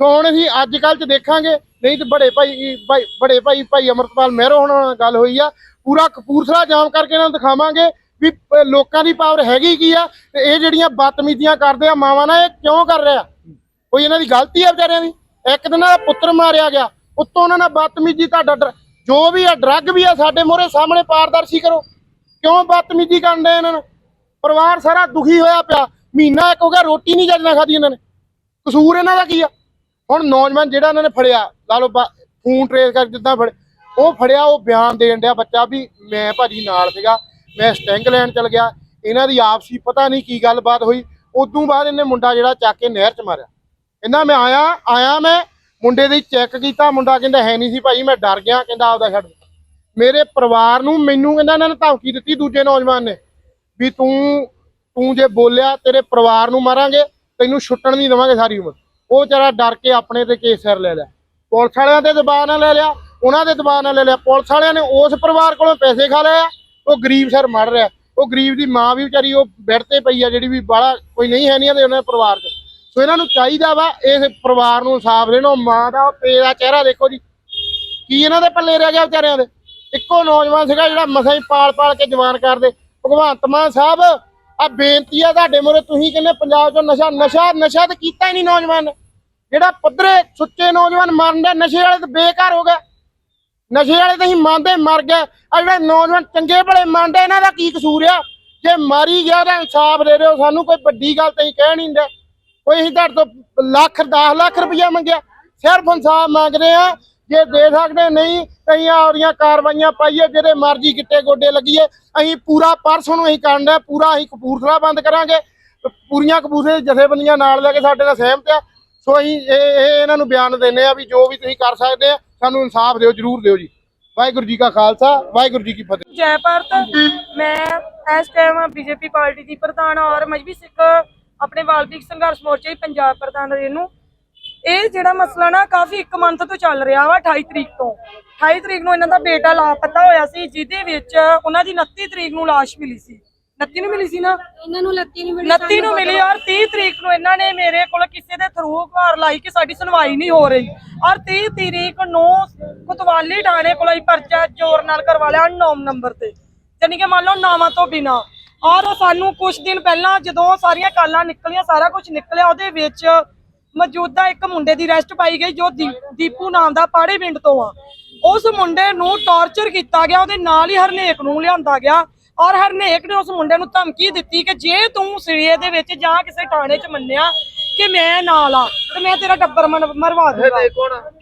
ਸੋ ਹੁਣ ਅਸੀਂ ਅੱਜ ਕੱਲ੍ਹ ਚ ਦੇਖਾਂਗੇ, ਨਹੀਂ ਤੇ ਬੜੇ ਭਾਈ ਭਾਈ, ਬੜੇ ਭਾਈ ਭਾਈ ਅਮਰਤਪਾਲ ਮਹਿਰੋ ਹੁਣ ਗੱਲ ਹੋਈ ਆ। ਪੂਰਾ ਕਪੂਰਥਲਾ ਜਾਮ ਕਰਕੇ ਇਹਨਾਂ ਨੂੰ ਦਿਖਾਵਾਂਗੇ ਵੀ ਲੋਕਾਂ ਦੀ ਪਾਵਰ ਹੈਗੀ ਕੀ ਆ ਤੇ ਇਹ ਜਿਹੜੀਆਂ ਬਦਤਮੀਜ਼ੀਆਂ ਕਰਦੇ ਆ, ਮਾਵਾਂ ਨਾਲ ਇਹ ਕਿਉਂ ਕਰ ਰਿਹਾ? ਕੋਈ ਇਹਨਾਂ ਦੀ ਗਲਤੀ ਆ ਵਿਚਾਰਿਆਂ ਦੀ? ਇੱਕ ਦਿਨ ਦਾ ਪੁੱਤਰ ਮਾਰਿਆ ਗਿਆ, ਉੱਤੋਂ ਉਹਨਾਂ ਨਾਲ ਬਦਤਮੀਜ਼ੀ ਤੁਹਾਡਾ ਡਰ- ਜੋ ਵੀ ਆ ਡਰੱਗ ਵੀ ਆ, ਸਾਡੇ ਮੋਹਰੇ ਸਾਹਮਣੇ ਪਾਰਦਰਸ਼ੀ ਕਰੋ। ਕਿਉਂ ਬਦਤਮੀਜ਼ੀ ਕਰਨ ਦੇ ਇਹਨਾਂ ਨੂੰ? ਪਰਿਵਾਰ ਸਾਰਾ ਦੁਖੀ ਹੋਇਆ ਪਿਆ। ਮਹੀਨਾ ਇੱਕ ਹੋ ਗਿਆ, ਰੋਟੀ ਨਹੀਂ ਜੱਜਣਾ ਖਾਦੀ ਇਹਨਾਂ ਨੇ। ਕਸੂਰ ਇਹਨਾਂ ਦਾ ਕੀ ਆ? ਹੁਣ ਨੌਜਵਾਨ ਜਿਹੜਾ ਇਹਨਾਂ ਨੇ ਫੜਿਆ, ਲਾ ਲਓ ਫੋਨ ਟ੍ਰੇਸ ਕਰ ਜਿੱਦਾਂ ਫੜ, ਉਹ ਫੜਿਆ, ਉਹ ਬਿਆਨ ਦੇਣ ਡਿਆ ਬੱਚਾ ਵੀ ਮੈਂ ਭਾਜੀ ਨਾਲ ਸੀਗਾ, ਮੈਂ ਸਟੈਂਗ ਲੈਣ ਚਲ ਗਿਆ। ਇਹਨਾਂ ਦੀ ਆਪਸੀ ਪਤਾ ਨਹੀਂ ਕੀ ਗੱਲਬਾਤ ਹੋਈ। ਉਦੋਂ ਬਾਅਦ ਇਹਨੇ ਮੁੰਡਾ ਜਿਹੜਾ ਚੱਕ ਕੇ ਨਹਿਰ 'ਚ ਮਾਰਿਆ। ਕਹਿੰਦਾ, ਮੈਂ ਆਇਆ ਆਇਆ ਮੈਂ ਮੁੰਡੇ ਦੀ ਚੈੱਕ ਕੀਤਾ, ਮੁੰਡਾ ਕਹਿੰਦਾ ਹੈ ਨਹੀਂ ਸੀ ਭਾਈ, ਮੈਂ ਡਰ ਗਿਆ, ਕਹਿੰਦਾ ਆਪਦਾ ਛੱਡ ਮੇਰੇ ਪਰਿਵਾਰ ਨੂੰ ਮੈਨੂੰ ਕਹਿੰਦਾ ਇਹਨਾਂ ਨੇ ਧਮਕੀ ਦਿੱਤੀ ਦੂਜੇ ਨੌਜਵਾਨ ਨੇ, ਵੀ ਤੂੰ ਤੂੰ ਜੇ ਬੋਲਿਆ ਤੇਰੇ ਪਰਿਵਾਰ ਨੂੰ ਮਾਰਾਂਗੇ, ਤੈਨੂੰ ਛੁੱਟਣ ਨਹੀਂ ਦੇਵਾਂਗੇ ਸਾਰੀ ਉਮਰ। ਉਹ ਵਿਚਾਰਾ ਡਰ ਕੇ ਆਪਣੇ ਤੇ ਕੇਸ ਸਿਰ ਲੈ ਲਿਆ। ਪੁਲਿਸ ਵਾਲਿਆਂ ਦੇ ਦਬਾਅ ਨਾਲ ਲੈ ਲਿਆ, ਉਹਨਾਂ ਦੇ ਦਬਾਅ ਨਾਲ ਲੈ ਲਿਆ। ਪੁਲਿਸ ਵਾਲਿਆਂ ਨੇ ਉਸ ਪਰਿਵਾਰ ਕੋਲੋਂ ਪੈਸੇ ਖਾ ਲਏ ਆ, ਉਹ ਗਰੀਬ ਸਰ ਮਰ ਰਿਹਾ। ਉਹ ਗਰੀਬ ਦੀ ਮਾਂ ਵੀ ਵਿਚਾਰੀ ਉਹ ਬੈੱਡ ਤੇ ਪਈ ਆ, ਜਿਹੜੀ ਵੀ ਬਾਹਲਾ ਕੋਈ ਨਹੀਂ ਹੈ ਨਹੀਂ ਤੇ ਉਹਨਾਂ ਦੇ ਪਰਿਵਾਰ 'ਚ। ਸੋ ਇਹਨਾਂ ਨੂੰ ਚਾਹੀਦਾ ਵਾ ਇਸ ਪਰਿਵਾਰ ਨੂੰ ਇਨਸਾਫ ਦੇਣ। ਉਹ ਮਾਂ ਦਾ ਉਹ ਪੇ ਦਾ ਚਿਹਰਾ ਦੇਖੋ ਜੀ। ਕੀ ਇਹਨਾਂ ਦੇ ਪੱਲੇ ਰਹਿ ਗਿਆ ਵਿਚਾਰਿਆਂ ਦੇ? ਇੱਕੋ ਨੌਜਵਾਨ ਸੀਗਾ ਜਿਹੜਾ ਮਸਾਂ ਹੀ ਪਾਲ-ਪਾਲ ਕੇ ਜਵਾਨ ਕਰਦੇ। ਭਗਵੰਤ ਮਾਨ ਸਾਹਿਬ ਆ ਬੇਨਤੀ ਆ ਤੁਹਾਡੇ ਮੂਹਰੇ। ਤੁਸੀਂ ਕਹਿੰਦੇ ਪੰਜਾਬ 'ਚੋਂ ਨਸ਼ਾ ਨਸ਼ਾ ਨਸ਼ਾ ਤਾਂ ਕੀਤਾ ਹੀ ਨਹੀਂ ਨੌਜਵਾਨ। ਨੇ। ਜਿਹੜਾ ਪੱਧਰੇ ਸੁੱਚੇ ਨੌਜਵਾਨ ਮਰਨ ਦੇ ਨਸ਼ੇ ਵਾਲੇ ਤਾਂ ਬੇਕਾਰ ਹੋ ਗਏ। ਨਸ਼ੇ ਵਾਲੇ ਤਾਂ ਹੀ ਮੰਨਦੇ ਮਰ ਗਏ। ਆ ਜਿਹੜੇ ਨੌਜਵਾਨ ਚੰਗੇ ਭਲੇ ਮੰਨਦੇ ਇਹਨਾਂ ਦਾ ਕੀ ਕਸੂਰ ਆ? ਜੇ ਮਾਰੀ ਗਿਆ ਤਾਂ ਇਨਸਾਫ ਦੇ ਦਿਓ। ਸਾਨੂੰ ਕੋਈ ਵੱਡੀ ਗੱਲ ਤਾਂ ਹੀ ਕਹਿ ਨਹੀਂ ਦਿੰਦੇ। ਕੋਈ ਅਸੀਂ ਤੁਹਾਡੇ ਤੋਂ ਲੱਖ 10 ਲੱਖ ਰੁਪਇਆ ਮੰਗਿਆ। ਸਿਰਫ ਇਨਸਾਫ ਮੰਗਦੇ ਆ ਜੇ ਦੇ ਸਕਦੇ ਨਹੀਂ, ਤਾਂ ਅਸੀਂ ਕਾਰਵਾਈਆਂ ਪਾਈਏ, ਜਿਹੜੇ ਮਰਜ਼ੀ ਕਿੱਤੇ ਗੋਡੇ ਲੱਗੀਏ। ਅਸੀਂ ਪੂਰਾ ਪਰਸੋਂ ਨੂੰ ਅਸੀਂ ਕਰਨਾ ਪੂਰਾ ਅਸੀਂ ਕਪੂਰਥਲਾ ਬੰਦ ਕਰਾਂਗੇ। ਪੂਰੀਆਂ ਕਪੂਰਥਲੇ ਜਥੇਬੰਦੀਆਂ ਨਾਲ ਲੈ ਕੇ ਸਾਡੇ ਨਾਲ ਸਹਿਮਤ ਆ। ਸੋ ਅਸੀਂ ਇਹ ਇਹਨਾਂ ਨੂੰ ਬਿਆਨ ਦਿੰਦੇ ਆ ਵੀ ਜੋ ਵੀ ਤੁਸੀਂ ਕਰ ਸਕਦੇ ਆ, ਸਾਨੂੰ ਇਨਸਾਫ ਦਿਓ, ਜਰੂਰ ਦਿਓ ਜੀ। ਵਾਹਿਗੁਰੂ ਜੀ ਕਾ ਖਾਲਸਾ, ਵਾਹਿਗੁਰੂ ਜੀ ਕੀ ਫਤਿਹ। ਜੈ ਭਾਰਤ। ਮੈਂ ਇਸ ਟਾਈਮ ਬੀਜੇਪੀ ਪਾਰਟੀ ਦੀ ਪ੍ਰਧਾਨ ਔਰ ਮਜਬੀ ਸਿੱਖ ਆਪਣੇ ਵਾਲਮੀਕ ਸੰਘਰਸ਼ ਮੋਰਚੇ ਦੀ ਪੰਜਾਬ ਪ੍ਰਧਾਨ ਰੇਨੂ ਇਹ ਜਿਹੜਾ ਮਸਲਾ ਨਾ ਕਾਫੀ ਇੱਕ ਮੰਥ ਤੋਂ ਚੱਲ ਰਿਹਾ ਵਾ 28 ਤਰੀਕ ਤੋਂ। 28 ਤਰੀਕ ਨੂੰ ਇਹਨਾਂ ਦਾ ਬੇਟਾ ਲਾਪਤਾ ਹੋਇਆ ਸੀ ਜਿਹਦੇ ਵਿੱਚ ਉਹਨਾਂ ਦੀ 29 ਤਰੀਕ ਨੂੰ ਲਾਸ਼ ਮਿਲੀ ਸੀ। 29 ਨੂੰ ਮਿਲੀ ਸੀ ਨਾ? ਇਹਨਾਂ ਨੂੰ ਲੱਤੀ ਨਹੀਂ ਮਿਲੀ 29 ਨੂੰ ਮਿਲੀ ਔਰ 30 ਤਰੀਕ ਨੂੰ ਇਹਨਾਂ ਨੇ ਮੇਰੇ ਕੋਲ ਕਿਸੇ ਦੇ ਥਰੂ ਘਰ ਲਾਈ ਕਿ ਸਾਡੀ ਸੁਣਵਾਈ ਨਹੀਂ ਹੋ ਰਹੀ। ਔਰ 30 ਤਰੀਕ ਨੂੰ ਕੁਤਵਾਲੀ ਥਾਣੇ ਕੋਲ ਹੀ ਪਰਚਾ ਜ਼ੋਰ ਨਾਲ ਕਰਵਾ ਲਿਆ ਅਨਨੋਨ ਨੰਬਰ ਤੇ। ਯਾਨੀ ਕਿ ਮੰਨ ਲਓ ਨਾਮਾਂ ਤੋਂ ਬਿਨਾ। ਔਰ ਸਾਨੂੰ ਕੁਝ ਦਿਨ ਪਹਿਲਾਂ ਜਦੋਂ ਸਾਰੀਆਂ ਕਾਲਾਂ ਨਿਕਲੀਆਂ ਸਾਰਾ ਕੁਝ ਨਿਕਲਿਆ ਉਹਦੇ ਵਿੱਚ ਮੌਜੂਦਾ ਇੱਕ ਮੁੰਡੇ ਦੀ ਅਰੈਸਟ ਪਾਈ ਗਈ ਜੋ ਦੀਪੂ ਨਾਮ ਦਾ ਪਾੜੇ ਪਿੰਡ ਤੋਂ ਆ। ਉਸ ਮੁੰਡੇ ਨੂੰ ਟੌਰਚਰ ਕੀਤਾ ਗਿਆ ਉਹਦੇ ਨਾਲ ਹੀ ਹਰਨੇਕ ਨੂੰ ਲਿਆਂਦਾ ਗਿਆ ਔਰ ਹਰਨੇਕ ਨੇ ਉਸ ਮੁੰਡੇ ਨੂੰ ਧਮਕੀ ਦਿੱਤੀ ਕਿ ਜੇ ਤੂੰ ਸਿਰੇ ਦੇ ਵਿੱਚ ਜਾਂ ਕਿਸੇ ਥਾਣੇ 'ਚ ਮੰਨਿਆ ਕਿ ਮੈਂ ਨਾਲ ਆ ਤੇ ਮੈਂ ਤੇਰਾ ਟੱਬਰ ਮਨ- ਮਰਵਾ ਦੂੰਗਾ।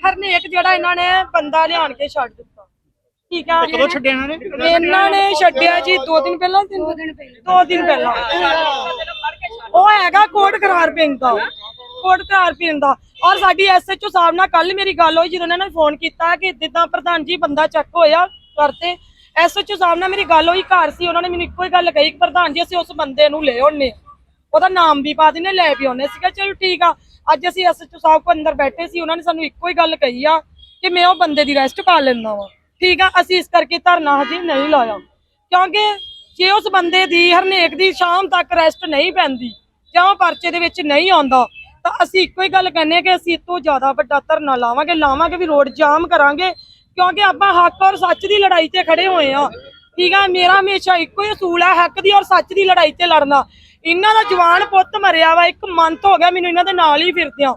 ਹਰਨੇਕ ਜਿਹੜਾ ਇਹਨਾਂ ਨੇ ਬੰਦਾ ਲਿਆਣ ਕੇ ਛੱਡ ਦਿੱਤਾ। ਠੀਕ ਆ। ਕਦੋਂ ਛੱਡਿਆ ਇਹਨਾਂ ਨੇ? ਇਹਨਾਂ ਨੇ ਛੱਡਿਆ ਜੀ 2 ਦਿਨ ਪਹਿਲਾਂ ਤਿੰਨ ਦਿਨ ਪਹਿਲਾਂ। 2 ਦਿਨ ਪਹਿਲਾਂ। ਉਹ ਹੈਗਾ ਕੋਟ ਕਰਾਰ ਪਿੰਡ ਦਾ। ਕੋਟ ਕਰਾਰ ਪਿੰਡ ਦਾ। ਔਰ ਸਾਡੀ ਐਸਐਚਓ ਸਾਹਿਬ ਨਾਲ ਕੱਲ ਮੇਰੀ ਗੱਲ ਹੋਈ ਜਦੋਂ ਇਹਨਾਂ ਨੇ ਫੋਨ ਕੀਤਾ ਕਿ ਜਿੱਦਾਂ ਪ੍ਰਧਾਨ ਜੀ ਬੰਦਾ ਚੱਕ ਹੋਇਆ ਕਰਤੇ ਐਸਐਚਓ ਸਾਹਿਬ ਨਾਲ ਮੇਰੀ ਗੱਲ ਹੋਈ ਘਰ ਸੀ ਉਹਨਾਂ ਨੇ ਮੈਨੂੰ ਇੱਕੋ ਹੀ ਗੱਲ ਕਹੀ ਕਿ ਪ੍ਰਧਾਨ ਜੀ ਅਸੀਂ ਉਸ ਬੰਦੇ ਨੂੰ ਲੈ ਆਉਨੇ ਆ। ਉਹਦਾ ਨਾਮ ਵੀ ਪਾ ਦਿੰਨੇ ਲੈ ਵੀ ਸੀਗਾ ਚਲੋ ਠੀਕ ਆ। ਅੱਜ ਅਸੀਂ ਐਸਐਚਓ ਸਾਹਿਬ ਕੋ ਅੰਦਰ ਬੈਠੇ ਸੀ ਉਹਨਾਂ ਨੇ ਸਾਨੂੰ ਇੱਕੋ ਹੀ ਗੱਲ ਕਹੀ ਆ ਕਿ ਮੈਂ ਉਹ ਬੰਦੇ ਦੀ ਰੈਸਟ ਪਾ ਲੈਣਾ ਵਾ। ਠੀਕ ਆ, ਅਸੀਂ ਇਸ ਕਰਕੇ ਧਰਨਾ ਹਜੇ ਨਹੀਂ ਲਾਇਆ। ਕਿਉਂਕਿ ਜੇ ਉਸ ਬੰਦੇ ਦੀ ਹਰਨੇਕ ਦੀ ਸ਼ਾਮ ਤੱਕ ਰੈਸਟ ਨਹੀਂ ਪੈਂਦੀ ਜਾਂ ਉਹ ਪਰਚੇ ਦੇ ਵਿੱਚ ਨਹੀਂ ਆਉਂਦਾ, ਤਾਂ ਅਸੀਂ ਇੱਕੋ ਹੀ ਗੱਲ ਕਹਿੰਦੇ ਹਾਂ ਕਿ ਅਸੀਂ ਇਸ ਜ਼ਿਆਦਾ ਵੱਡਾ ਧਰਨਾ ਲਾਵਾਂਗੇ ਲਾਵਾਂਗੇ ਵੀ ਰੋਡ ਜਾਮ ਕਰਾਂਗੇ, ਕਿਉਂਕਿ ਆਪਾਂ ਹੱਕ ਔਰ ਸੱਚ ਦੀ ਲੜਾਈ ਤੇ ਖੜੇ ਹੋਏ ਆ ਠੀਕ ਆ, ਮੇਰਾ ਹਮੇਸ਼ਾ ਇੱਕੋ ਹੀ ਅਸੂਲ ਹੈ ਹੱਕ ਦੀ ਔਰ ਸੱਚ ਦੀ ਲੜਾਈ ਤੇ ਲੜਨਾ। ਇਹਨਾਂ ਦਾ ਜਵਾਨ ਪੁੱਤ ਮਰਿਆ ਵਾ, ਇੱਕ ਮੰਤ ਹੋ ਗਿਆ, ਮੈਨੂੰ ਇਹਨਾਂ ਦੇ ਨਾਲ ਹੀ ਫਿਰਦਿਆਂ।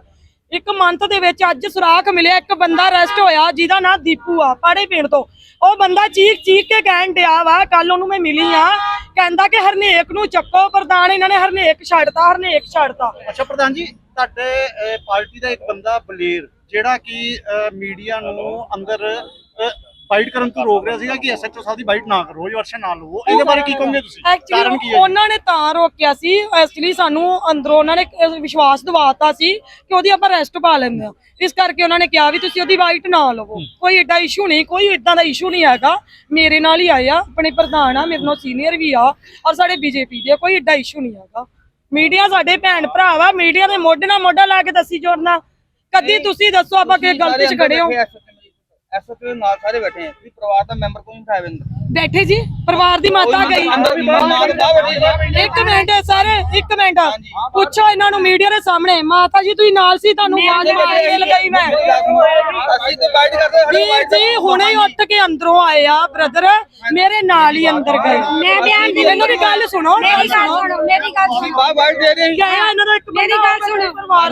ਇੱਕ ਮੰਥ ਦੇ ਵਿੱਚ ਅੱਜ ਸੁਰਾਖ ਮਿਲਿਆ, ਇੱਕ ਬੰਦਾ ਅਰੈਸਟ ਹੋਇਆ, ਜਿਹਦਾ ਨਾਂ ਦੀਪੂ ਆ, ਪਾੜੇ ਪਿੰਡ ਤੋਂ। ਉਹ ਬੰਦਾ ਚੀਕ ਚੀਕ ਕੇ ਕਹਿਣ ਡਿਆ ਵਾ ਕੱਲ ਉਹਨੂੰ ਮੈਂ ਮਿਲੀ ਆ। ਕਹਿੰਦਾ ਕਿ ਹਰਨੇਕ ਨੂੰ ਚੱਕੋ, ਪ੍ਰਧਾਨ ਇਹਨਾਂ ਨੇ ਹਰਨੇਕ ਛੱਡਤਾ ਹਰਨੇਕ ਛੱਡਤਾ। ਅੱਛਾ, ਪ੍ਰਧਾਨ ਜੀ, ਤੁਹਾਡੇ ਪਾਰਟੀ ਦਾ ਇੱਕ ਬੰਦਾ ਬਲੇਰ, ਜਿਹੜਾ ਕਿ ਮੀਡੀਆ ਨੂੰ ਅੰਦਰ ਬਾਈਟ ਕਰਨ ਤੋਂ ਰੋਕ ਰਿਹਾ ਸੀਗਾ ਕਿ ਐਸਐਚਓ ਸਾਹਿਬ ਦੀ ਬਾਈਟ ਨਾ ਕਰੋ ਇਹ ਵਰਸ਼ਨ ਨਾ ਲਵੋ। ਇਹਦੇ ਬਾਰੇ ਕੀ ਕਹੋਗੇ ਤੁਸੀਂ? ਕਾਰਨ ਕੀ ਐਕਚੁਅਲੀ ਹੈ ਉਹਨਾਂ ਨੇ ਤਾਂ ਰੋਕਿਆ ਸੀ। ਐਕਚੁਅਲੀ ਸਾਨੂੰ ਅੰਦਰੋਂ ਉਹਨਾਂ ਨੇ ਵਿਸ਼ਵਾਸ ਦਿਵਾਤਾ ਸੀ ਕਿ ਉਹਦੀ ਆਪਾਂ ਰੈਸਟ ਪਾ ਲੈਂਦੇ ਆ ਇਸ ਕਰਕੇ ਉਹਨਾਂ ਨੇ ਕਿਹਾ ਵੀ ਤੁਸੀਂ ਉਹਦੀ ਵਾਈਟ ਨਾ ਲਵੋ। ਕੋਈ ਏਡਾ ਇਸ਼ੂ ਨਹੀਂ ਕੋਈ ਏਦਾਂ ਦਾ ਇਸ਼ੂ ਨਹੀਂ ਹੈਗਾ। ਮੇਰੇ ਨਾਲ ਹੀ ਆਏ ਆ ਆਪਣੇ ਪ੍ਰਧਾਨ ਆ ਮੇਰੇ ਨਾਲ ਸੀਨੀਅਰ ਵੀ ਆ ਔਰ ਸਾਡੇ ਬੀਜੇਪੀ ਦੇ ਆ, ਕੋਈ ਏਡਾ ਇਸ਼ੂ ਨਹੀਂ ਹੈਗਾ। ਮੀਡੀਆ ਸਾਡੇ ਭੈਣ ਭਰਾ ਵਾ ਮੀਡੀਆ ਦੇ ਮੋਢੇ ਨਾਲ ਮੋਢਾ ਲਾ ਕੇ ਦੱਸੀ ਜੋੜਨਾ। ਕਦੀ ਤੁਸੀਂ ਦੱਸੋ ਆਪਾਂ ਕਿ ਗਲਤੀ 'ਚ ਖੜੇ ਹੋ? ਐਸਐਚਓ ਨਾਲ ਸਾਰੇ ਬੈਠੇ ਆ ਤੁਸੀਂ ਪਰਿਵਾਰ ਦਾ ਮੈਂਬਰ ਕੋਈ ਨਹੀਂ ਉਠਾਇਆ ਅੰਦਰ ਬੈਠੇ ਜੀ ਪਰਿਵਾਰ ਦੀ ਮਾਤਾ ਗਈ। ਇੱਕ ਮਿੰਟ ਸਰ ਇੱਕ ਮਿੰਟ। ਪੁੱਛੋ ਇਹਨਾਂ ਨੂੰ ਮੀਡੀਆ ਦੇ ਸਾਹਮਣੇ। ਮਾਤਾ ਜੀ ਤੁਸੀਂ ਨਾਲ ਸੀ ਤੁਹਾਨੂੰ ਆਵਾਜ਼ ਮਾਰ ਲਗਾਈ ਮੈਂ। ਵੀਰ ਜੀ ਹੁਣੇ ਹੀ ਉੱਠ ਕੇ ਅੰਦਰੋਂ ਆਏ ਆ ਬ੍ਰਦਰ ਮੇਰੇ ਨਾਲ ਹੀ ਅੰਦਰ ਗਏ। ਮੈਂ ਬਿਆਨ ਦੇ ਇਹਨਾਂ ਦੀ ਗੱਲ ਸੁਣੋ ਮੇਰੀ ਗੱਲ ਸੁਣੋ। ਮੇਰੀ ਗੱਲ ਸੁਣੋ। ਕਿਆ ਹੈ। ਇਹਨਾਂ ਦਾ ਇੱਕ ਮੇਰੀ ਗੱਲ ਸੁਣੋ। ਦਾ।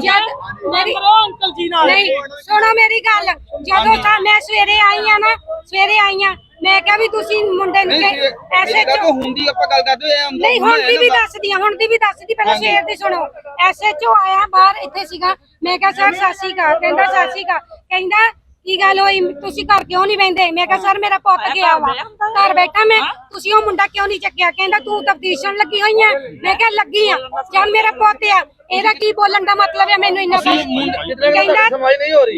ਮੇਰੀ ਕਰੋ ਅੰਕਲ ਜੀ ਨਾਲ। ਨਹੀਂ ਸੁਣੋ ਮੇਰੀ ਗੱਲ। ਜਦੋਂ ਤਾਂ ਮੈਂ ਸਵੇਰੇ ਆਈ ਆ ਨਾ ਸਵੇਰੇ ਆਈ ਆ ਮੈਂ ਕਿਹਾ ਵੀ ਤੁਸੀਂ ਮੁੰਡੇ ਨੂੰ ਐਸੇ ਹੁੰਦੀ ਆਪਾਂ ਗੱਲ ਕਰਦੇ ਹੋਏ ਨਹੀਂ ਹੁਣ ਦੀ ਵੀ ਦੱਸਦੀ ਆ ਹੁਣ ਦੀ ਵੀ ਦੱਸਦੀ ਪਹਿਲਾਂ ਸ਼ੇਰ ਦੀ ਸੁਣੋ। ਐਸਐਚਓ ਆਇਆ ਬਾਹਰ ਇੱਥੇ ਸੀਗਾ। ਮੈਂ ਕਿਹਾ ਸਰ ਸਾਸੀ ਕਾ ਕਹਿੰਦਾ ਸਾਸੀ ਕਾ ਕਹਿੰਦਾ ਕੀ ਗੱਲ ਹੋਈ? ਤੁਸੀਂ ਘਰ ਕਿਉਂ ਨਹੀਂ ਬੈੰਦੇ ਮੈਂ ਕਿਹਾ ਸਰ ਮੇਰਾ ਪੁੱਤ ਗਿਆ ਵਾ। ਘਰ ਬੈਠਾ ਮੈਂ। ਤੁਸੀਂ ਉਹ ਮੁੰਡਾ ਕਿਉਂ ਨਹੀਂ ਚੱਕਿਆ? ਕਹਿੰਦਾ ਤੂੰ ਤਫਤੀਸ਼ਨ ਲੱਗੀ ਹੋਈ ਆ? ਮੈਂ ਕਿਹਾ ਲੱਗੀ ਆ। ਚੱਲ ਮੇਰਾ ਪੁੱਤ ਆ। ਇਹਦਾ ਕੀ ਬੋਲਣ ਦਾ ਮਤਲਬ ਹੈ? ਮੈਨੂੰ ਇੰਨਾ ਕਹਿੰਦਾ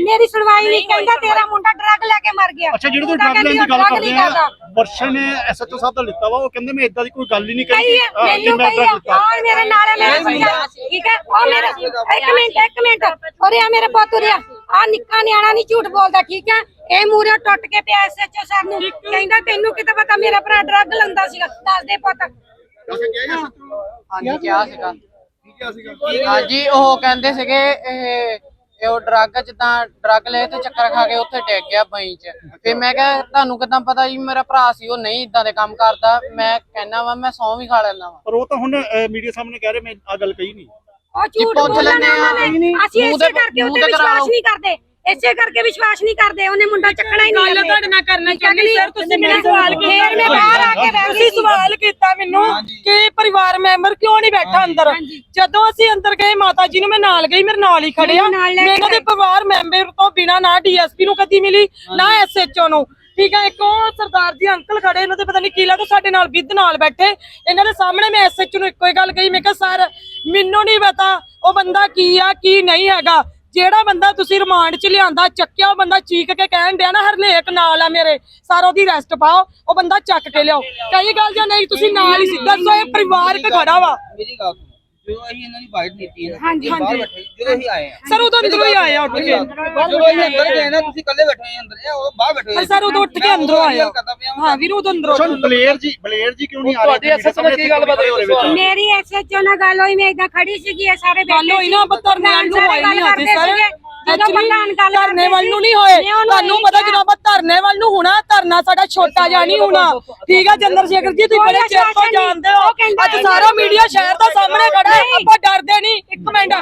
ਮੇਰੀ ਸੁਣਵਾਈ ਨਹੀਂ ਕਹਿੰਦਾ ਤੇਰਾ ਮੁੰਡਾ ਡਰੱਗ ਲੈ ਕੇ ਮਰ ਗਿਆ। ਅੱਛਾ ਜਿਹੜੇ ਤੋਂ ਮੁੰਡਾ ਡਰਗ ਲੈਣ ਦੀ ਗੱਲ ਕਰਦੇ ਨਹੀਂ। ਆ ਵਰਸ਼ਨ ਨੇ ਐਸਐਚਓ ਸਾਹਿਬ ਦਾ ਲਿੱਤਾ ਵਾ ਉਹ ਕਹਿੰਦੇ ਮੈਂ ਇਦਾਂ ਦੀ ਕੋਈ ਗੱਲ ਹੀ ਨਹੀਂ ਕਹੀ ਕਰੀ ਹੈ ਮੈਨੂੰ ਹੈ ਔਰ ਮੇਰੇ ਨਾਲ ਹੈ ਮੇਰਾ ਬੱਚਾ ਠੀਕ ਹੈ? ਉਹ ਮੇਰਾ ਇੱਕ ਮਿੰਟ ਇੱਕ ਮਿੰਟ। ਔਰ ਆ ਮੇਰੇ ਪੁੱਤ ਉਰਿਆ ਆ। ਨਿੱਕਾ ਨਿਆਣਾ ਨਹੀਂ ਝੂਠ ਬੋਲਦਾ ਠੀਕ ਹੈ? ਇਹ ਮੂਰੇ ਟੁੱਟ ਕੇ ਪਿਆ ਐਸਐਚਓ ਸਰ ਨੂੰ। ਕਹਿੰਦਾ ਤੈਨੂੰ ਕਿਤੇ ਪਤਾ ਮੇਰਾ ਭਰਾ ਡਰੱਗ ਲੰਦਾ ਸੀਗਾ। ਦੱਸ ਦੇ ਪੁੱਤ। ਹਾਂਜੀ ਕਿਹਾ ਸੀਗਾ? ਹਾਂਜੀ ਉਹ ਕਹਿੰਦੇ ਸੀਗੇ ਇਹ ਇਹ ਉਹ ਡਰੱਗ ਜਿੱਦਾਂ ਡਰੱਗ ਲਏ ਤੇ ਚੱਕਰ ਖਾ ਕੇ ਉੱਥੇ ਡਿੱਗ ਗਿਆ ਬਈ ਚ। ਤੇ ਮੈਂ ਕਿਹਾ ਤੁਹਾਨੂੰ ਕਿਦਾਂ ਪਤਾ ਜੀ ਮੇਰਾ ਭਰਾ ਸੀ ਉਹ ਨਹੀਂ ਇਦਾਂ ਦੇ ਕੰਮ ਕਰਦਾ। ਮੈਂ ਕਹਿਣਾ ਵਾ ਮੈਂ ਸੌਂ ਵੀ ਖਾ ਲੈਂਦਾ ਵਾ। ਪਰ ਉਹ ਤਾਂ ਹੁਣ ਮੀਡੀਆ ਸਾਹਮਣੇ ਕਹਿ ਰਹੇ ਮੈਂ ਆ ਗੱਲ ਕਹੀ ਨਹੀਂ। ਉਹ ਝੂਠ ਬੋਲਣਾ। ਉਹਨਾਂ ਨੇ ਅਸੀਂ ਇਸੇ ਕਰਕੇ ਕਰਾ ਵਿਸ਼ਵਾਸ। ਨਹੀਂ ਕਰਦੇ। ਇਸੇ ਕਰਕੇ ਵਿਸ਼ਵਾਸ ਨਹੀਂ ਕਰਦੇ ਉਹਨੇ ਮੁੰਡਾ ਚੱਕਣਾ ਹੀ ਨਹੀਂ ਗੱਲ। ਤੁਹਾਡੇ ਨਾਲ ਕਰਨਾ ਚਾਹੁੰਦੀ? ਸਰ ਤੁਸੀਂ ਮੈਨੂੰ ਸਵਾਲ ਕੀਤਾ। ਫੇਰ ਮੈਂ ਬਾਹਰ ਆ ਕੇ ਤੁਸੀਂ ਗਈ ਸਵਾਲ ਕੀਤਾ ਮੈਨੂੰ ਕਿ ਪਰਿਵਾਰ ਮੈਂਬਰ ਕਿਉਂ ਨਹੀਂ ਬੈਠਾ ਅੰਦਰ? ਜਦੋਂ ਅਸੀਂ ਅੰਦਰ ਗਏ ਮਾਤਾ ਜੀ ਨੂੰ ਮੈਂ ਨਾਲ ਗਈ ਮੇਰੇ ਨਾਲ ਹੀ ਖੜੇ ਆ ਮੈਨੂੰ ਦੇ ਪਰਿਵਾਰ ਮੈਂਬਰ ਤੋਂ ਬਿਨਾ ਨਾ ਡੀਐਸਪੀ ਨੂੰ ਕਦੀ ਮਿਲੀ ਨਾ ਐਸਐਚਓ ਨੂੰ। ਠੀਕ ਹੈ ਇੱਕ ਉਹ ਸਰਦਾਰ ਜੀ ਅੰਕਲ ਖੜੇ ਇਹਨਾਂ ਦੇ ਪਤਾ ਨਹੀਂ ਕੀ ਲੱਗਦਾ ਸਾਡੇ ਨਾਲ ਵਿਦ ਨਾਲ ਬੈਠੇ। ਇਹਨਾਂ ਦੇ ਸਾਹਮਣੇ ਮੈਂ ਐਸਐਚਓ ਨੂੰ ਇੱਕੋ ਹੀ ਗੱਲ ਕਹੀ ਮੈਂ ਕਿਹਾ ਸਰ ਮੈਨੂੰ ਨਹੀਂ ਪਤਾ ਉਹ ਬੰਦਾ ਕੀ ਆ ਕੀ ਨਹੀਂ ਹੈਗਾ। ਜਿਹੜਾ ਬੰਦਾ ਤੁਸੀਂ ਰਿਮਾਂਡ 'ਚ ਲਿਆਂਦਾ ਚੱਕਿਆ ਉਹ ਬੰਦਾ ਚੀਕ ਕੇ ਕਹਿਣ ਡਿਆ ਨਾ ਹਰਨੇਕ ਨਾਲ ਆ ਮੇਰੇ ਸਾਰਾ ਉਹਦੀ ਰੈਸਟ ਪਾਓ ਉਹ ਬੰਦਾ ਚੱਕ ਕੇ ਲਿਆਓ। ਕਈ ਗੱਲ ਜਾਂ ਨਹੀਂ ਤੁਸੀਂ ਨਾਲ ਹੀ ਸਿੱਧਾ ਸੋ ਇਹ ਪਰਿਵਾਰਕ ਖੜਾ ਵਾ। ਮੇਰੀ ਗੱਲ ਜਦੋਂ ਅਸੀਂ ਇਹਨਾਂ ਦੀ ਬਾਈਟ ਦਿੱਤੀ ਹੈ ਹਾਂਜੀ, ਇਹ ਬਾਹਰ ਹਾਂਜੀ। ਬੈਠੇ ਜਦੋਂ ਅਸੀਂ ਆਏ ਆ ਸਰ ਉਦੋਂ ਅੰਦਰੋਂ ਹੀ ਆਇਆ ਉੱਠ ਕੇ। ਜਦੋਂ ਅਸੀਂ ਅੰਦਰ ਗਏ ਨਾ ਤੁਸੀਂ ਇਕੱਲੇ ਬੈਠੇ ਹੋਏ ਅੰਦਰ ਇਹ ਉਹ ਬਾਹਰ ਬੈਠੇ ਹੋਏ ਪਰ ਸਰ ਉਦੋਂ ਉੱਠ ਕੇ ਅੰਦਰੋਂ ਆਇਆ ਹਾਂ ਵੀਰ ਉਦੋਂ ਅੰਦਰੋਂ ਅੱਛਾ ਬਲੇਰ ਜੀ ਬਲੇਰ ਜੀ ਕਿਉਂ ਨਹੀਂ ਆ ਰਹੇ? ਤੁਹਾਡੀ SSO ਨਾਲ ਕੀ ਗੱਲ ਬਾਤ ਹੋਈ? ਮੇਰੀ ਐਸਐਚਓ ਨਾਲ ਗੱਲ ਹੋਈ ਮੈਂ ਇਦਾਂ ਖੜੀ ਸੀਗੀ ਇਹ ਸਾਰੇ ਗੱਲ ਹੋਈ ਨਾ ਆਪਾਂ ਧਰਨੇ ਵੱਲ ਨੂੰ ਹੋਏ ਨਹੀਂ ਹਜੇ ਸਰ। ਗੱਲ ਧਰਨੇ ਵੱਲ ਨੂੰ ਨਹੀਂ ਹੋਏ। ਤੁਹਾਨੂੰ ਪਤਾ ਜਦੋਂ ਆਪਾਂ ਧਰਨੇ ਵੱਲ ਨੂੰ ਹੋਣਾ ਧਰਨਾ ਸਾਡਾ ਛੋਟਾ ਜਿਹਾ ਨਹੀਂ ਹੋਣਾ। ਠੀਕ ਹੈ ਚੰਦਰ ਸ਼ੇਖਰ ਜੀ ਤੁਸੀਂ ਬੜੇ ਚਿਰ ਤੋਂ ਜਾਣਦੇ ਹੋ। ਅੱਜ ਸਾਰਾ ਮੀਡੀਆ ਸ਼ਹਿਰ ਦਾ ਸਾਹਮਣੇ ਖੜਾ ਆਪਾਂ ਡਰਦੇ ਨਹੀਂ। ਇੱਕ ਮਿੰਟ।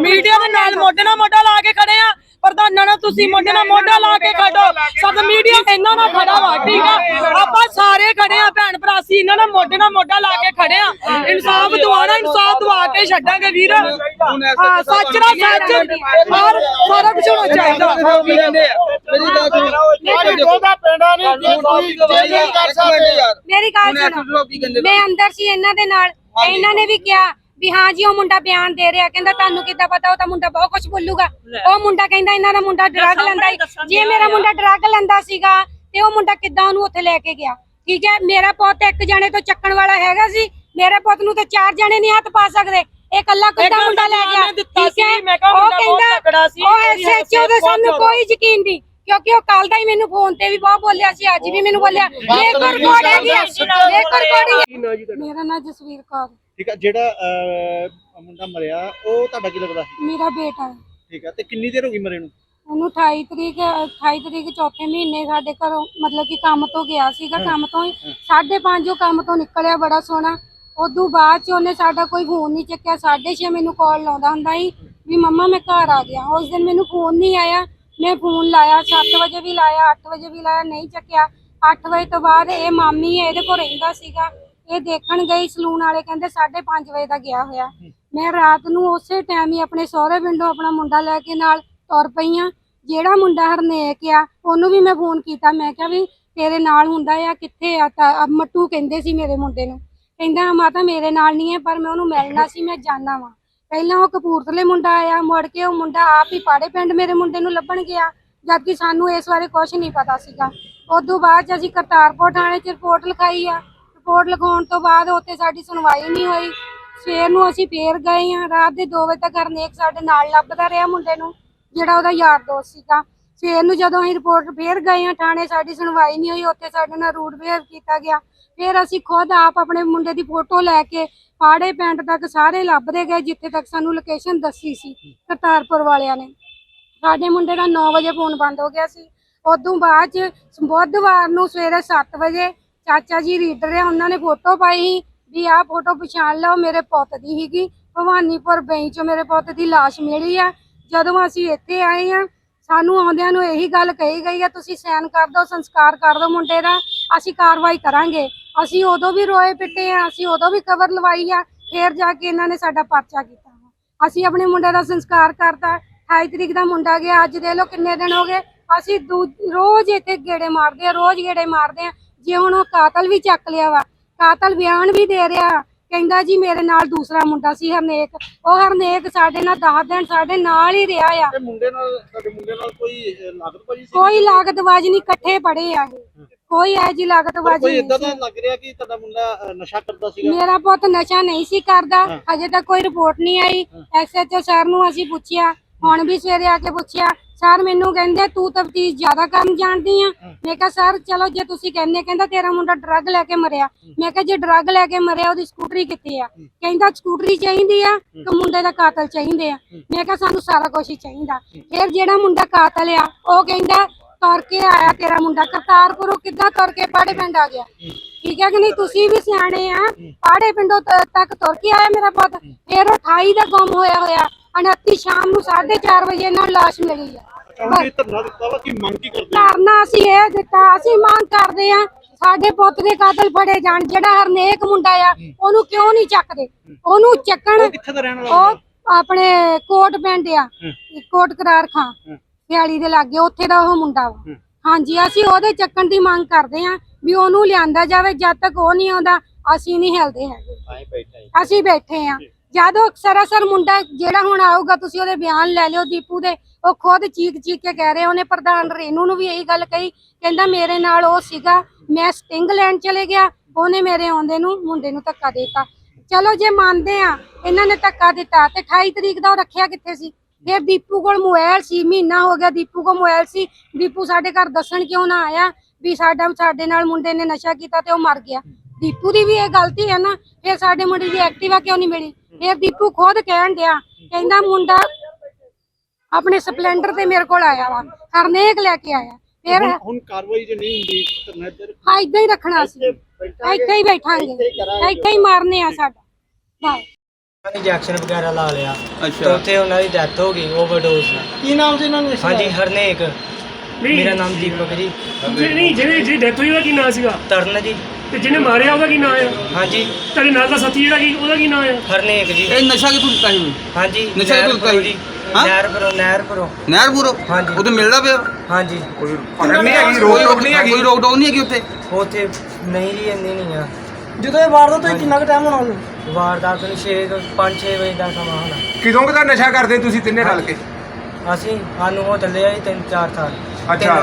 ਮੀਡੀਆ ਦੇ ਨਾਲ ਮੋਢੇ ਨਾਲ ਮੋਢਾ ਲਾ ਕੇ ਖੜੇ ਆ। ਪ੍ਰਧਾਨਾਂ ਨਾਲ ਤੁਸੀਂ ਮੋਢੇ ਨਾਲ ਮੋਢਾ ਲਾ ਕੇ ਖੜੋ ਸਭ ਮੀਡੀਆ ਇਹਨਾਂ ਨਾਲ ਖੜਾ ਵਾ ਠੀਕ ਆ ਆਪਾਂ ਸਾਰੇ ਖੜੇ ਆ ਭੈਣ ਭਰਾ ਸੀ ਇਹਨਾਂ ਨਾਲ ਮੋਢੇ ਨਾਲ ਮੋਢਾ ਲਾ ਕੇ ਖੜੇ ਆ ਇਨਸਾਫ ਦਵਾਣਾ ਇਨਸਾਫ ਦਵਾ ਕੇ ਛੱਡਾਂਗੇ ਵੀਰ ਹਾਂ ਸੱਚ ਦਾ ਸੱਚ ਔਰ ਸਾਰਾ ਕੁਝ ਹੋਣਾ ਚਾਹੀਦਾ ਮੇਰੀ ਗੱਲ ਸੁਣੋ ਪਿੰਡਾ ਨਹੀਂ ਮੇਰੀ ਗੱਲ ਸੁਣੋ ਮੈਂ ਅੰਦਰ ਸੀ ਇਹਨਾਂ ਦੇ ਨਾਲ ਇਹਨਾਂ ਨੇ ਵੀ ਕਿਹਾ ਵੀ ਹਾਂ ਜੀ ਉਹ ਮੁੰਡਾ ਬਿਆਨ ਦੇ ਰਿਹਾ ਕਹਿੰਦਾ ਤੁਹਾਨੂੰ ਕਿੱਦਾਂ ਪਤਾ ਉਹ ਤਾਂ ਮੁੰਡਾ ਬਹੁਤ ਕੁਝ ਬੋਲੂਗਾ। ਉਹ ਮੁੰਡਾ ਕਹਿੰਦਾ ਇਹਨਾਂ ਦਾ ਮੁੰਡਾ ਡਰੱਗ ਲੈਂਦਾ ਸੀ। ਜੇ ਮੇਰਾ ਮੁੰਡਾ ਡਰੱਗ ਲੈਂਦਾ ਸੀਗਾ ਤੇ ਉਹ ਮੁੰਡਾ ਕਿੱਦਾਂ ਉਹਨੂੰ ਉੱਥੇ ਲੈ ਕੇ ਗਿਆ? ਠੀਕ ਹੈ ਮੇਰਾ ਪੁੱਤ ਇੱਕ ਜਣੇ ਤੋਂ ਚੱਕਣ ਵਾਲਾ ਹੈਗਾ ਸੀ। ਮੇਰੇ ਪੁੱਤ ਨੂੰ ਤਾਂ ਚਾਰ ਜਣੇ ਨਹੀਂ ਹੱਥ ਪਾ ਸਕਦੇ। ਇਹ ਇਕੱਲਾ ਕਿੱਦਾਂ ਇੱਕ ਮੁੰਡਾ ਲੈ ਗਿਆ। ਠੀਕ ਹੈ ਸੀ, ਮੈਂ ਕਿਹਾ ਉਹ ਕਹਿੰਦਾ ਤਕੜਾ ਸੀ, ਉਹ ਐਸਐਚਓ ਦੇ ਸਾਨੂੰ। ਕੋਈ ਯਕੀਨ ਨਹੀਂ ਕਿਉਂਕਿ ਉਹ ਕੱਲ ਦਾ ਹੀ ਮੈਨੂੰ ਫੋਨ ਤੇ ਵੀ ਬਹੁਤ ਬੋਲਿਆ ਸੀ ਅੱਜ ਵੀ ਮੈਨੂੰ ਬੋਲਿਆ। ਇਹ ਰਿਕਾਰਡ ਹੈਗੀ ਹੈ ਇਹ ਰਿਕਾਰਡ ਮੇਰਾ ਨਾਮ ਜਸਵੀਰ ਕੌਰ। ਠੀਕ ਹੈ ਜਿਹੜਾ ਅਹ, ਮੁੰਡਾ ਮਰਿਆ ਉਹ ਤੁਹਾਡਾ ਕੀ ਲੱਗਦਾ? ਮੇਰਾ ਬੇਟਾ ਹੈ। ਠੀਕ ਹੈ ਤੇ ਕਿੰਨੀ ਦੇਰ ਹੋ ਗਈ ਮਰੇ ਨੂੰ? ਉਹਨੂੰ 28 ਤਰੀਕ 28 ਤਰੀਕ ਚੌਥੇ ਮਹੀਨੇ ਸਾਡੇ ਘਰੋਂ ਮਤਲਬ ਕਿ ਕੰਮ ਤੋਂ ਗਿਆ ਸੀਗਾ ਕੰਮ ਤੋਂ ਹੀ 5:30 ਉਹ ਕੰਮ ਤੋਂ ਨਿਕਲਿਆ ਬੜਾ ਸੋਹਣਾ। ਉਦੋਂ ਬਾਅਦ ਚ ਉਹਨੇ ਸਾਡਾ ਕੋਈ ਫੋਨ ਨਹੀਂ ਚੱਕਿਆ 6:30 ਮੈਨੂੰ ਕਾਲ ਲਾਉਂਦਾ ਹੁੰਦਾ ਸੀ ਵੀ ਮੰਮਾ ਮੈਂ ਘਰ ਆ ਗਿਆ। ਉਸ ਦਿਨ ਮੈਨੂੰ ਫੋਨ ਨਹੀਂ ਆਇਆ। ਮੈਂ ਫੋਨ ਲਾਇਆ 7 ਵਜੇ ਵੀ ਲਾਇਆ 8 ਵਜੇ ਵੀ ਲਾਇਆ ਨਹੀਂ ਚੱਕਿਆ। 8 ਵਜੇ ਤੋਂ ਬਾਅਦ ਇਹ ਮਾਮੀ ਹੈ ਇਹਦੇ ਕੋਲ ਰਹਿੰਦਾ ਸੀਗਾ। ਇਹ ਦੇਖਣ ਗਈ ਸਲੂਨ ਵਾਲੇ, ਕਹਿੰਦੇ 5:30 ਵਜੇ ਦਾ ਗਿਆ ਹੋਇਆ। ਮੈਂ ਰਾਤ ਨੂੰ ਉਸੇ ਟਾਈਮ ਹੀ ਆਪਣੇ ਸਹੁਰੇ ਪਿੰਡੋਂ ਆਪਣਾ ਮੁੰਡਾ ਲੈ ਕੇ ਨਾਲ ਤੁਰ ਪਈ ਆਂ। ਜਿਹੜਾ ਮੁੰਡਾ ਹਰਨੇਕ ਆ, ਉਹਨੂੰ ਵੀ ਮੈਂ ਫੋਨ ਕੀਤਾ। ਮੈਂ ਕਿਹਾ ਵੀ ਤੇਰੇ ਨਾਲ ਹੁੰਦਾ ਆ, ਕਿੱਥੇ ਆ? ਤਾਂ ਮੱਟੂ ਕਹਿੰਦੇ ਸੀ ਮੇਰੇ ਮੁੰਡੇ ਨੂੰ। ਕਹਿੰਦਾ ਮਾਤਾ ਮੇਰੇ ਨਾਲ ਨਹੀਂ ਹੈ, ਪਰ ਮੈਂ ਉਹਨੂੰ ਮਿਲਣਾ ਸੀ, ਮੈਂ ਜਾਣਾ ਵਾਂ। ਪਹਿਲਾਂ ਉਹ ਕਪੂਰਥਲੇ ਮੁੰਡਾ ਆਇਆ, ਮੁੜ ਕੇ ਉਹ ਮੁੰਡਾ ਆਪ ਹੀ ਪਾੜੇ ਪਿੰਡ ਮੇਰੇ ਮੁੰਡੇ ਨੂੰ ਲੱਭਣ ਗਿਆ ਜਦ ਕਿ ਸਾਨੂੰ ਇਸ ਬਾਰੇ ਕੁਝ ਨਹੀਂ ਪਤਾ ਸੀਗਾ। ਉਦੋਂ ਬਾਅਦ 'ਚ ਅਸੀਂ ਕਰਤਾਰਪੁਰ ਥਾਣੇ 'ਚ ਰਿਪੋਰਟ ਲਿਖਾਈ ਆ। ਰਿਪੋਰਟ ਲਗਾਉਣ ਤੋਂ ਬਾਅਦ ਉੱਥੇ ਸਾਡੀ ਸੁਣਵਾਈ ਨਹੀਂ ਹੋਈ। ਸਵੇਰ ਨੂੰ ਅਸੀਂ ਫੇਰ ਗਏ ਆ ਰਾਤ ਦੇ 2 ਵਜੇ ਤੱਕ ਹਰਨੇਕ ਸਾਡੇ ਨਾਲ ਲੱਭਦਾ ਰਿਹਾ ਮੁੰਡੇ ਨੂੰ, ਜਿਹੜਾ ਉਹਦਾ ਯਾਰ ਦੋਸਤ ਸੀਗਾ। ਸਵੇਰ ਨੂੰ ਜਦੋਂ ਅਸੀਂ ਰਿਪੋਰਟ ਫੇਰ ਗਏ ਆ ਥਾਣੇ ਸਾਡੀ ਸੁਣਵਾਈ ਨਹੀਂ ਹੋਈ, ਉੱਥੇ ਸਾਡੇ ਨਾਲ ਰੂਟ ਬਿਹੇਵ ਕੀਤਾ ਗਿਆ। ਫਿਰ ਅਸੀਂ ਖੁਦ ਆਪ ਆਪਣੇ ਮੁੰਡੇ ਦੀ ਫੋਟੋ ਲੈ ਕੇ ਪਾੜੇ ਪਿੰਡ ਤੱਕ ਸਾਰੇ ਲੱਭਦੇ ਗਏ, ਜਿੱਥੇ ਤੱਕ ਸਾਨੂੰ ਲੋਕੇਸ਼ਨ ਦੱਸੀ ਸੀ, ਕਰਤਾਰਪੁਰ ਵਾਲਿਆਂ ਨੇ। ਸਾਡੇ ਮੁੰਡੇ ਦਾ 9 ਵਜੇ ਫੋਨ ਬੰਦ ਹੋ ਗਿਆ ਸੀ। ਉਦੋਂ ਬਾਅਦ ਚ ਬੁੱਧਵਾਰ ਨੂੰ ਸਵੇਰੇ 7 ਵਜੇ ਚਾਚਾ ਜੀ ਰੀਡਰ ਆ ਉਹਨਾਂ ਨੇ ਫੋਟੋ ਪਾਈ ਸੀ ਵੀ ਆਹ ਫੋਟੋ ਪਛਾਣ ਲਓ, ਮੇਰੇ ਪੁੱਤ ਦੀ ਸੀਗੀ। ਭਵਾਨੀਪੁਰ ਬੈਂਕ ਚੋਂ ਮੇਰੇ ਪੁੱਤ ਦੀ ਲਾਸ਼ ਮਿਲੀ ਆ। ਜਦੋਂ ਅਸੀਂ ਇੱਥੇ ਆਏ ਆ, ਸਾਨੂੰ ਆਉਂਦਿਆਂ ਨੂੰ ਇਹੀ ਗੱਲ ਕਹੀ ਗਈ ਆ, ਤੁਸੀਂ ਸਾਈਨ ਕਰ ਦਿਓ, ਸੰਸਕਾਰ ਕਰ ਦਿਓ ਮੁੰਡੇ ਦਾ, ਅਸੀਂ ਕਾਰਵਾਈ ਕਰਾਂਗੇ। ਅਸੀਂ ਉਦੋਂ ਵੀ ਰੋਏ ਪਿੱਟੇ ਆ, ਅਸੀਂ ਉਦੋਂ ਵੀ ਕਵਰ ਲਵਾਈ ਆ, ਫੇਰ ਜਾ ਕੇ ਇਹਨਾਂ ਨੇ ਸਾਡਾ ਪਰਚਾ ਕੀਤਾ ਵਾ। ਅਸੀਂ ਆਪਣੇ ਮੁੰਡੇ ਦਾ ਸੰਸਕਾਰ ਕਰਤਾ। 28 ਤਰੀਕ ਦਾ ਮੁੰਡਾ ਗਿਆ, ਅੱਜ ਦੇ ਲੋ ਕਿੰਨੇ ਦਿਨ ਹੋ ਗਏ। ਅਸੀਂ ਦੂ- ਰੋਜ਼ ਇੱਥੇ ਗੇੜੇ ਮਾਰਦੇ ਆ, ਰੋਜ਼ ਗੇੜੇ ਮਾਰਦੇ ਆ। ਜੇ ਹੁਣ ਉਹ ਕਾਤਲ ਵੀ ਚੱਕ ਲਿਆ ਵਾ ਕਾਤਲ ਬਿਆਨ ਵੀ ਦੇ ਰਿਹਾ ਕਹਿੰਦਾ ਜੀ ਮੇਰੇ ਨਾਲ ਦੂਸਰਾ ਮੁੰਡਾ ਸੀ ਹਰਨੇਕ ਉਹ ਹਰਨੇਕ ਸਾਡੇ ਨਾਲ 10 ਦਿਨ ਸਾਡੇ ਨਾਲ ਹੀ ਰਿਹਾ ਆ। ਤੇ ਮੁੰਡੇ ਨਾਲ ਤੁਹਾਡੇ ਮੁੰਡੇ ਨਾਲ ਕੋਈ ਲਾਗਤਬਾਜੀ ਸੀ? ਕੋਈ ਲਾਗਤਬਾਜ਼ ਨਹੀਂ ਇਕੱਠੇ ਪੜੇ ਆ ਇਹ। ਕੋਈ ਐ ਜੀ ਲਾਗਤਬਾਜ਼ੀ ਕੋਈ ਇਦਾਂ ਦਾ ਸੀ। ਲੱਗ ਰਿਹਾ ਕਿ ਤੁਹਾਡਾ ਮੁੰਡਾ ਨਸ਼ਾ ਕਰਦਾ ਸੀਗਾ? ਮੇਰਾ ਪੁੱਤ ਨਸ਼ਾ ਨਹੀਂ ਸੀ ਕਰਦਾ ਹਜੇ ਤੱਕ ਕੋਈ ਰਿਪੋਰਟ ਨਹੀਂ ਆਈ। ਐਸਐਚਓ ਸਰ ਨੂੰ ਅਸੀਂ ਪੁੱਛਿਆ ਹੁਣ ਵੀ ਸਵੇਰੇ ਆ ਕੇ ਪੁੱਛਿਆ ਸਰ ਮੈਨੂੰ ਕਹਿੰਦੇ ਤੂੰ ਤਫਤੀਸ਼ ਜ਼ਿਆਦਾ ਕਰਨ ਜਾਣਦੀ ਆ। ਮੈਂ ਕਿਹਾ ਸਰ ਚਲੋ ਜੇ ਤੁਸੀਂ ਕਹਿੰਦੇ ਕਹਿੰਦਾ ਤੇਰਾ ਮੁੰਡਾ ਡਰੱਗ ਲੈ ਕੇ ਮਰਿਆ। ਮੈਂ ਕਿਹਾ ਜੇ ਡਰੱਗ ਲੈ ਕੇ ਮਰਿਆ ਉਹਦੀ ਸਕੂਟਰੀ ਕਿੱਥੇ ਆ? ਕਹਿੰਦਾ ਸਕੂਟਰੀ ਚਾਹੀਦੀ ਆ ਕਿ ਮੁੰਡੇ ਦਾ ਕਾਤਲ ਚਾਹੀਦੇ ਆ। ਮੈਂ ਕਿਹਾ ਸਾਨੂੰ ਸਾਰਾ ਕੁਝ ਹੀ ਚਾਹੀਦਾ। ਫਿਰ ਜਿਹੜਾ ਮੁੰਡਾ ਕਾਤਲ ਆ ਉਹ ਕਹਿੰਦਾ ਤੁਰ ਕੇ ਆਇਆ ਤੇਰਾ ਮੁੰਡਾ ਕਰਤਾਰਪੁਰੋਂ ਕਿੱਦਾਂ ਤੁਰ ਕੇ ਪਾੜੇ ਪਿੰਡ ਆ ਗਿਆ? ਠੀਕ ਹੈ ਕਿ ਨਹੀਂ? ਤੁਸੀਂ ਵੀ ਸਿਆਣੇ ਆ ਪਾੜੇ ਪਿੰਡੋਂ ਤੱਕ ਤੁਰ ਕੇ ਆਇਆ ਮੇਰਾ ਪੁੱਤ। ਫਿਰ ਉਹ 28 ਦਾ ਗੁੰਮ ਹੋਇਆ ਹੋਇਆ। 29 ਸ਼ਾਮ ਨੂੰ 4:30 ਵਜੇ ਇਹਨਾਂ ਨੂੰ ਲਾਸ਼ ਮਿਲੀ ਆ। ਹੁਣ ਇਹ ਧਰਨਾ ਦਿੱਤਾ ਵਾ ਕਿ ਮੰਗ ਕੀ ਕਰਦੇ ਹੋ? ਕਾਰਨਾ ਅਸੀਂ ਇਹ ਦਿੱਤਾ ਅਸੀਂ ਮੰਗ ਕਰਦੇ ਆ ਸਾਡੇ ਪੁੱਤ ਦੇ ਕਾਤਲ ਫੜੇ ਜਾਣ ਜਿਹੜਾ ਹਰਨੇਕ ਮੁੰਡਾ ਆ ਉਹਨੂੰ ਕਿਉਂ ਨਹੀਂ ਚੱਕਦੇ? ਉਹਨੂੰ ਚੱਕਣ ਉਹ ਕਿੱਥੇ ਦਾ ਰਹਿਣ ਵਾਲਾ ਉਹ ਆਪਣੇ ਕੋਟ ਪਿੰਡ ਆ ਕੋਟ ਕਰਾਰ ਖਾਂ ਪਿਆਲੀ ਦੇ ਲਾਗੇ ਉੱਥੇ ਦਾ ਉਹ ਮੁੰਡਾ ਵਾ। ਹਾਂਜੀ ਅਸੀਂ ਉਹਦੇ ਚੱਕਣ ਦੀ ਮੰਗ ਕਰਦੇ ਆ ਵੀ ਉਹਨੂੰ ਲਿਆਂਦਾ ਜਾਵੇ ਜਦ ਤੱਕ ਉਹ ਨਹੀਂ ਆਉਂਦਾ ਅਸੀਂ ਨਹੀਂ ਹਿਲਦੇ ਹੈਗੇ। ਅਸੀਂ ਬੈਠੇ ਆ ਜਦ ਉਹ ਸਰਾਸਰ ਮੁੰਡਾ ਜਿਹੜਾ ਹੁਣ ਆਊਗਾ, ਤੁਸੀਂ ਉਹਦੇ ਬਿਆਨ ਲੈ ਲਿਓ ਦੀਪੂ ਦੇ, ਉਹ ਖੁਦ ਚੀਕ ਚੀਕ ਕੇ ਕਹਿ ਰਿਹਾ ਉਹਨੇ ਪ੍ਰਧਾਨ ਰੇਨੂ ਨੂੰ ਵੀ ਇਹੀ ਗੱਲ ਕਹੀ, ਕਹਿੰਦਾ ਮੇਰੇ ਨਾਲ ਉਹ ਸੀਗਾ, ਮੈਂ ਸਟਿੰਗ ਲੈਣ ਚਲੇ ਗਿਆ, ਉਹਨੇ ਮੇਰੇ ਆਉਂਦੇ ਨੂੰ, ਮੁੰਡੇ ਨੂੰ ਧੱਕਾ ਦੇਤਾ। ਚਲੋ ਜੇ ਮੰਨਦੇ ਆ, ਇਹਨਾਂ ਨੇ ਧੱਕਾ ਦਿੱਤਾ ਤੇ 28 ਤਰੀਕ ਦਾ ਉਹ ਰੱਖਿਆ ਕਿੱਥੇ ਸੀ? ਫਿਰ ਦੀਪੂ ਕੋਲ ਮੋਬਾਈਲ ਸੀ, ਮਹੀਨਾ ਹੋ ਗਿਆ ਦੀਪੂ ਕੋਲ ਮੋਬਾਈਲ ਸੀ, ਦੀਪੂ ਸਾਡੇ ਘਰ ਦੱਸਣ ਕਿਉਂ ਨਾ ਆਇਆ, ਵੀ ਸਾਡਾ, ਸਾਡੇ ਨਾਲ ਮੁੰਡੇ ਨੇ ਨਸ਼ਾ ਕੀਤਾ ਤੇ ਉਹ ਮਰ ਗਿਆ। ਦੀਪੂ ਦੀ ਵੀ ਇਹ ਗਲਤੀ ਹੈ ਨਾ ਫਿਰ ਸਾਡੇ ਮੁੰਡੇ ਦੀ ਐਕਟਿਵਾ ਕਿਉਂ ਨਹੀਂ ਮਿਲੀ? ਫਿਰ ਦੀਪੂ ਖੁਦ ਕਹਿਣ ਡਿਆ ਕਹਿੰਦਾ ਮੁੰਡਾ ਆਪਣੇ ਸਪਲੈਂਡਰ ਤੇ ਮੇਰੇ ਕੋਲ ਆਇਆ ਵਾ ਹਰਨੇਕ ਲੈ ਕੇ ਆਇਆ। ਫਿਰ ਹੁਣ- ਹੁਣ ਕਾਰਵਾਈ ਜੇ ਨਹੀਂ ਹੁੰਦੀ ਧਰਨਾ ਇੱਧਰ ਹਾਂ ਰੱਖਣਾ ਸੀ ਇੱਥੇ ਹੀ ਬੈਠਾਂਗੇ। ਇੱਥੇ ਹੀ ਮਾਰਨੇ ਆ ਸਾਡਾ। ਬਾਏ ਉਹਨਾਂ ਨੇ ਇੰਜੈਕਸ਼ਨ ਵਗੈਰਾ ਲਾ ਲਿਆ। ਤੇ ਉੱਥੇ ਉਹਨਾਂ ਦੀ ਡੈਥ ਹੋ ਗਈ ਓਵਰਡੋਜ਼ ਨਾਲ। ਕੀ ਨਾਮ ਸੀ ਇਹਨਾਂ ਨੂੰ ਹਾਂਜੀ ਹਰਨੇਕ। ਮੇਰਾ ਨਾਮ ਦੀਪਕ ਜੀ। ਨਹੀਂ ਜਿਹਨੇ ਜਿਹਦੀ ਡੈਥ ਹੋਈ ਉਹਦਾ ਕੀ ਨਾਂ ਸੀਗਾ? ਤਰਨ ਜੀ। ਤੇ ਜਿਹਨੇ ਮਾਰਿਆ ਉਹਦਾ ਕੀ ਨਾਂ ਆ ਹਾਂਜੀ। ਤੁਹਾਡੇ ਨਾਲ ਦਾ ਸਾਥੀ ਜਿਹੜਾ ਕੀ ਉਹਦਾ ਕੀ ਨਾਂ ਆ ਹਰਨੇਕ ਜੀ। ਇਹ ਨਸ਼ਾ ਕਿਥੋਂ ਦਿੱਤਾ ਸੀ ਹਾਂਜੀ ਨਸ਼ਾ ਕਿੱਥੋਂ ਦਿੱਤਾ? ਜੀ। ਹਾਂ? ਨਹਿਰਪੁਰੋਂ ਨਹਿਰਪੁਰੋਂ। ਨਹਿਰਪੁਰ? ਹਾਂਜੀ। ਉਹ ਤੇ ਮਿਲਦਾ ਪਿਆ? ਹਾਂਜੀ। ਨਹੀਂ ਹੈਗੀ ਰੋਕ ਟੋਕ ਨਹੀਂ ਹੈਗੀ। ਕੋਈ ਰੋਕ ਟੋਕ ਨਹੀਂ ਹੈਗੀ ਉੱਥੇ? ਉੱਥੇ ਨਹੀਂ ਜੀ ਇੰਨੀ ਨਹੀਂ ਆ। ਜਦੋਂ ਇਹ ਵਾਰਦਾਤ ਹੋਈ ਕਿੰਨਾ ਕੁ ਟਾਈਮ ਹੋਣਾ ਉਹਨੂੰ? ਵਾਰਦਾਤ ਨੂੰ 6 5 6 ਵਜੇ ਦਾ ਸਮਾਂ ਹੋਣਾ। ਕਿਦੋਂ ਕਦਾ ਨਸ਼ਾ ਕਰਦੇ ਤੁਸੀਂ ਤਿੰਨੇ ਰਲ ਕੇ? ਅਸੀਂ ਸਾਨੂੰ ਹੋ ਚੱਲੇ ਆ ਜੀ 3 4 ਸਾਲ। ਅੱਛਾ।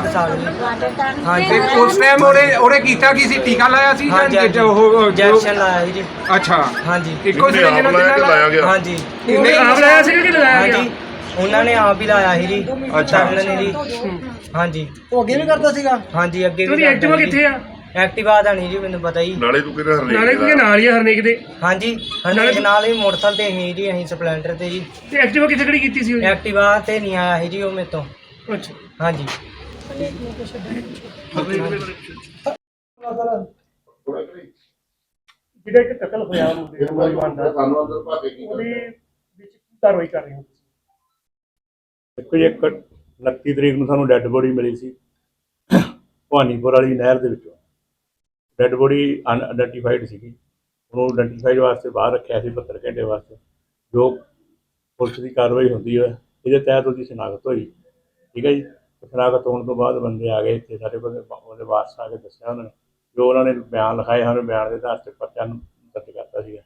ਹਾਂਜੀ। ਤੇ ਉਸ ਟਾਈਮ ਉਹਨੇ ਉਹਨੇ ਕੀਤਾ ਕੀ ਸੀ? ਟੀਕਾ ਲਾਇਆ ਸੀ ਜਾਂ ਹਾਂਜੀ। ਉਹ ਜੋ- ਇੰਜੈਕਸ਼ਨ ਲਾਇਆ ਸੀ ਜੀ। ਅੱਛਾ। ਹਾਂਜੀ। ਇੱਕੋ ਜਿਹੇ ਜਿਹਨਾਂ ਤੇ ਲਾਇਆ ਹਾਂਜੀ। ਉਹਨੇ ਆਪ ਲਾਇਆ ਸੀਗਾ ਕਿ ਲਗਾਇਆ ਗਿਆ ਹਾਂਜੀ। ਉਹਨਾਂ ਨੇ ਆਪ ਹੀ ਲਾਇਆ ਸੀ ਜੀ। ਅੱਛਾ। ਤਰਨ ਨੇ ਜੀ। ਹਾਂਜੀ। ਉਹ ਅੱਗੇ ਵੀ ਕਰਦਾ ਸੀਗਾ? ਹਾਂਜੀ ਅੱਗੇ ਵੀ ਉਹਦੀ ਕਰਦਾ ਐਕਟਿਵਾ ਜੀ। ਕਿੱਥੇ ਆ? ਐਕਟਿਵਾ ਦਾ ਨਹੀਂ ਜੀ ਮੈਨੂੰ ਪਤਾ ਹੀ ਨਾਲੇ ਤੂੰ ਕਿਹਦੇ ਹਰਨੇ ਨਾਲੇ ਕੋਈ ਨਾਲ ਹੀ ਆ ਹਰਨੇਕ ਦੇ? ਹਾਂਜੀ। ਹਰਨੇਕ ਨਾਲ ਹੀ ਮੋਟਰਸਾਈਕਲ ਤੇ ਹੀ ਜੀ ਅਸੀਂ ਸਪਲੈਂਡਰ ਤੇ ਜੀ। ਤੇ ਐਕਟਿਵਾ ਕਿੱਥੇ ਖੜੀ ਕੀਤੀ ਸੀ ਉਹਨੇ? ਐਕਟਿਵਾ ਤੇ ਨਹੀਂ ਆਇਆ ਸੀ ਜੀ ਉਹ ਮੇਰੇ ਤੋਂ। ਅੱਛਾ। ਹਾਂਜੀ। ਜਿਹੜਾ ਇੱਕ ਕਤਲ ਹੋਇਆ ਮੁੰਡੇ ਦਾ ਨੌਜਵਾਨ ਦਾ। ਸਾਨੂੰ ਅੰਦਰ ਪਾ ਕੇ ਕੀ ਉਹਦੇ ਵਿੱਚ ਕੀ ਕਾਰਵਾਈ ਕਰ ਰਹੇ ਹੋ ਤੁਸੀਂ? ਦੇਖੋ ਜੀ ਇੱਕ 29 ਤਰੀਕ ਨੂੰ ਸਾਨੂੰ ਡੈੱਡ ਬੋਡੀ ਮਿਲੀ ਸੀ। ਭਵਾਨੀਪੁਰ ਵਾਲੀ ਨਹਿਰ ਦੇ ਵਿੱਚੋਂ। ਡੈੱਡ ਬੋਡੀ ਅਨਆਇਡੈਂਟੀਫਾਈਡ ਸੀਗੀ। ਉਹਨੂੰ ਆਇਡੈਂਟੀਫਾਈਡ ਵਾਸਤੇ ਬਾਹਰ ਰੱਖਿਆ ਸੀ 72 ਘੰਟੇ ਵਾਸਤੇ। ਜੋ ਪੁਲਿਸ ਦੀ ਕਾਰਵਾਈ ਹੁੰਦੀ ਹੈ ਇਹਦੇ ਤਹਿਤ ਉਹਦੀ ਸ਼ਨਾਖਤ ਹੋਈ। ਠੀਕ ਹੈ ਜੀ? ਸ਼ਨਾਖਤ ਹੋਣ ਤੋਂ ਬਾਅਦ ਬੰਦੇ ਆ ਗਏ ਤੇ ਸਾਡੇ ਬੰਦੇ ਉਹਦੇ ਵਾਰਸ ਆ ਕੇ ਦੱਸਿਆ ਉਹਨਾਂ ਨੇ। ਜੋ ਉਹਨਾਂ ਨੇ ਬਿਆਨ ਲਿਖਾਏ ਹਨ, ਬਿਆਨ ਦੇ ਆਧਾਰ ਤੇ ਪਰਚਾ ਨੂੰ ਦਰਜ ਕਰਤਾ ਸੀਗਾ।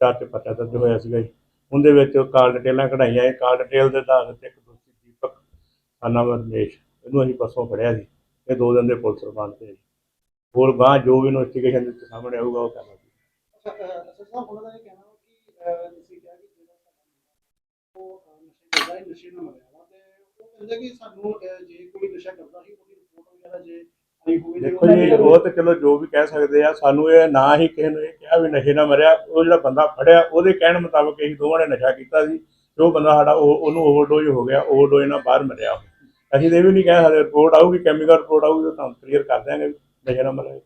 ਚਾਰ ਤੇ ਪਰਚਾ ਦਰਜ ਹੋਇਆ ਸੀਗਾ ਜੀ। ਉਹਦੇ ਵਿੱਚ ਕਾਲ ਡਿਟੇਲਾਂ ਕਢਾਈਆਂ ਇਹ ਕਾਲ ਡਿਟੇਲ ਦੇ ਆਧਾਰ ਤੇ ਇੱਕ ਦੋਸ਼ੀ ਦੀਪਕ ਅਨਾਮ ਰਮੇਸ਼ ਇਹਨੂੰ ਅਸੀਂ ਪਰਸੋਂ ਫੜਿਆ ਸੀ ਇਹ ਦੋ ਦਿਨ ਦੇ ਪੁਲਿਸ ਰਿਮਾਂਡ ਤੇ ਹੋਰ ਬਾਅਦ ਜੋ ਵੀ ਇਨਵੈਸਟੀਗੇਸ਼ਨ ਦੇ ਸਾਹਮਣੇ ਆਊਗਾ, ਉਹ ਕਰਾਂਗੇ ਅਸਲ ਸਾਹਿਬ ਉਹਨਾਂ ਦਾ ਇਹ ਕਹਿਣਾ ਕਿ ਤੁਸੀਂ ਕਿਹਾ ਕਿ ਜਿਹੜਾ ਸਾਡਾ ਉਹ ਨਸ਼ੇ ਕਰਦਾ ਨਸ਼ੇ ਨਾਲ ਮਰਿਆ। ਕਹਿੰਦੇ ਕਿ ਸਾਨੂੰ ਅਹ, ਜੇ ਕੋਈ ਨਸ਼ਾ ਕਰਦਾ ਸੀ ਉਹਦੀ ਰਿਪੋਰਟ ਵਗੈਰਾ ਜੇ ਆਈ ਹੋਵੇ ਜੇ ਦੇਖੋ ਜੀ ਉਹ ਤੇ ਚਲੋ ਜੋ ਵੀ ਕਹਿ ਸਕਦੇ ਆ ਸਾਨੂੰ ਇਹ ਨਾ ਹੀ ਕਿਸੇ ਨੂੰ ਇਹ ਕਿਹਾ ਵੀ ਨਸ਼ੇ ਨਾਲ ਮਰਿਆ ਉਹ ਜਿਹੜਾ ਬੰਦਾ ਫੜਿਆ ਉਹਦੇ ਕਹਿਣ ਮੁਤਾਬਕ ਅਸੀਂ ਦੋਵਾਂ ਨੇ ਨਸ਼ਾ ਕੀਤਾ ਸੀ ਤੇ ਉਹ ਬੰਦਾ ਸਾਡਾ ਉਹ ਉਹਨੂੰ ਓਵਰਡੋਜ਼ ਹੋ ਗਿਆ ਓਵਰਡੋਜ਼ ਨਾਲ ਬਾਹਰ ਮਰਿਆ ਅਸੀਂ ਤੇ ਇਹ ਵੀ ਨਹੀਂ ਕਹਿ ਸਕਦੇ ਰਿਪੋਰਟ ਆਊਗੀ ਕੈਮੀਕਲ ਰਿਪੋਰਟ ਆਊਗੀ ਤਾਂ ਤੁਹਾਨੂੰ ਕਲੀਅਰ ਕਰ ਦਿਆਂਗੇ ਵੀ ਨਸ਼ੇ ਨਾਲ ਮਰਿਆ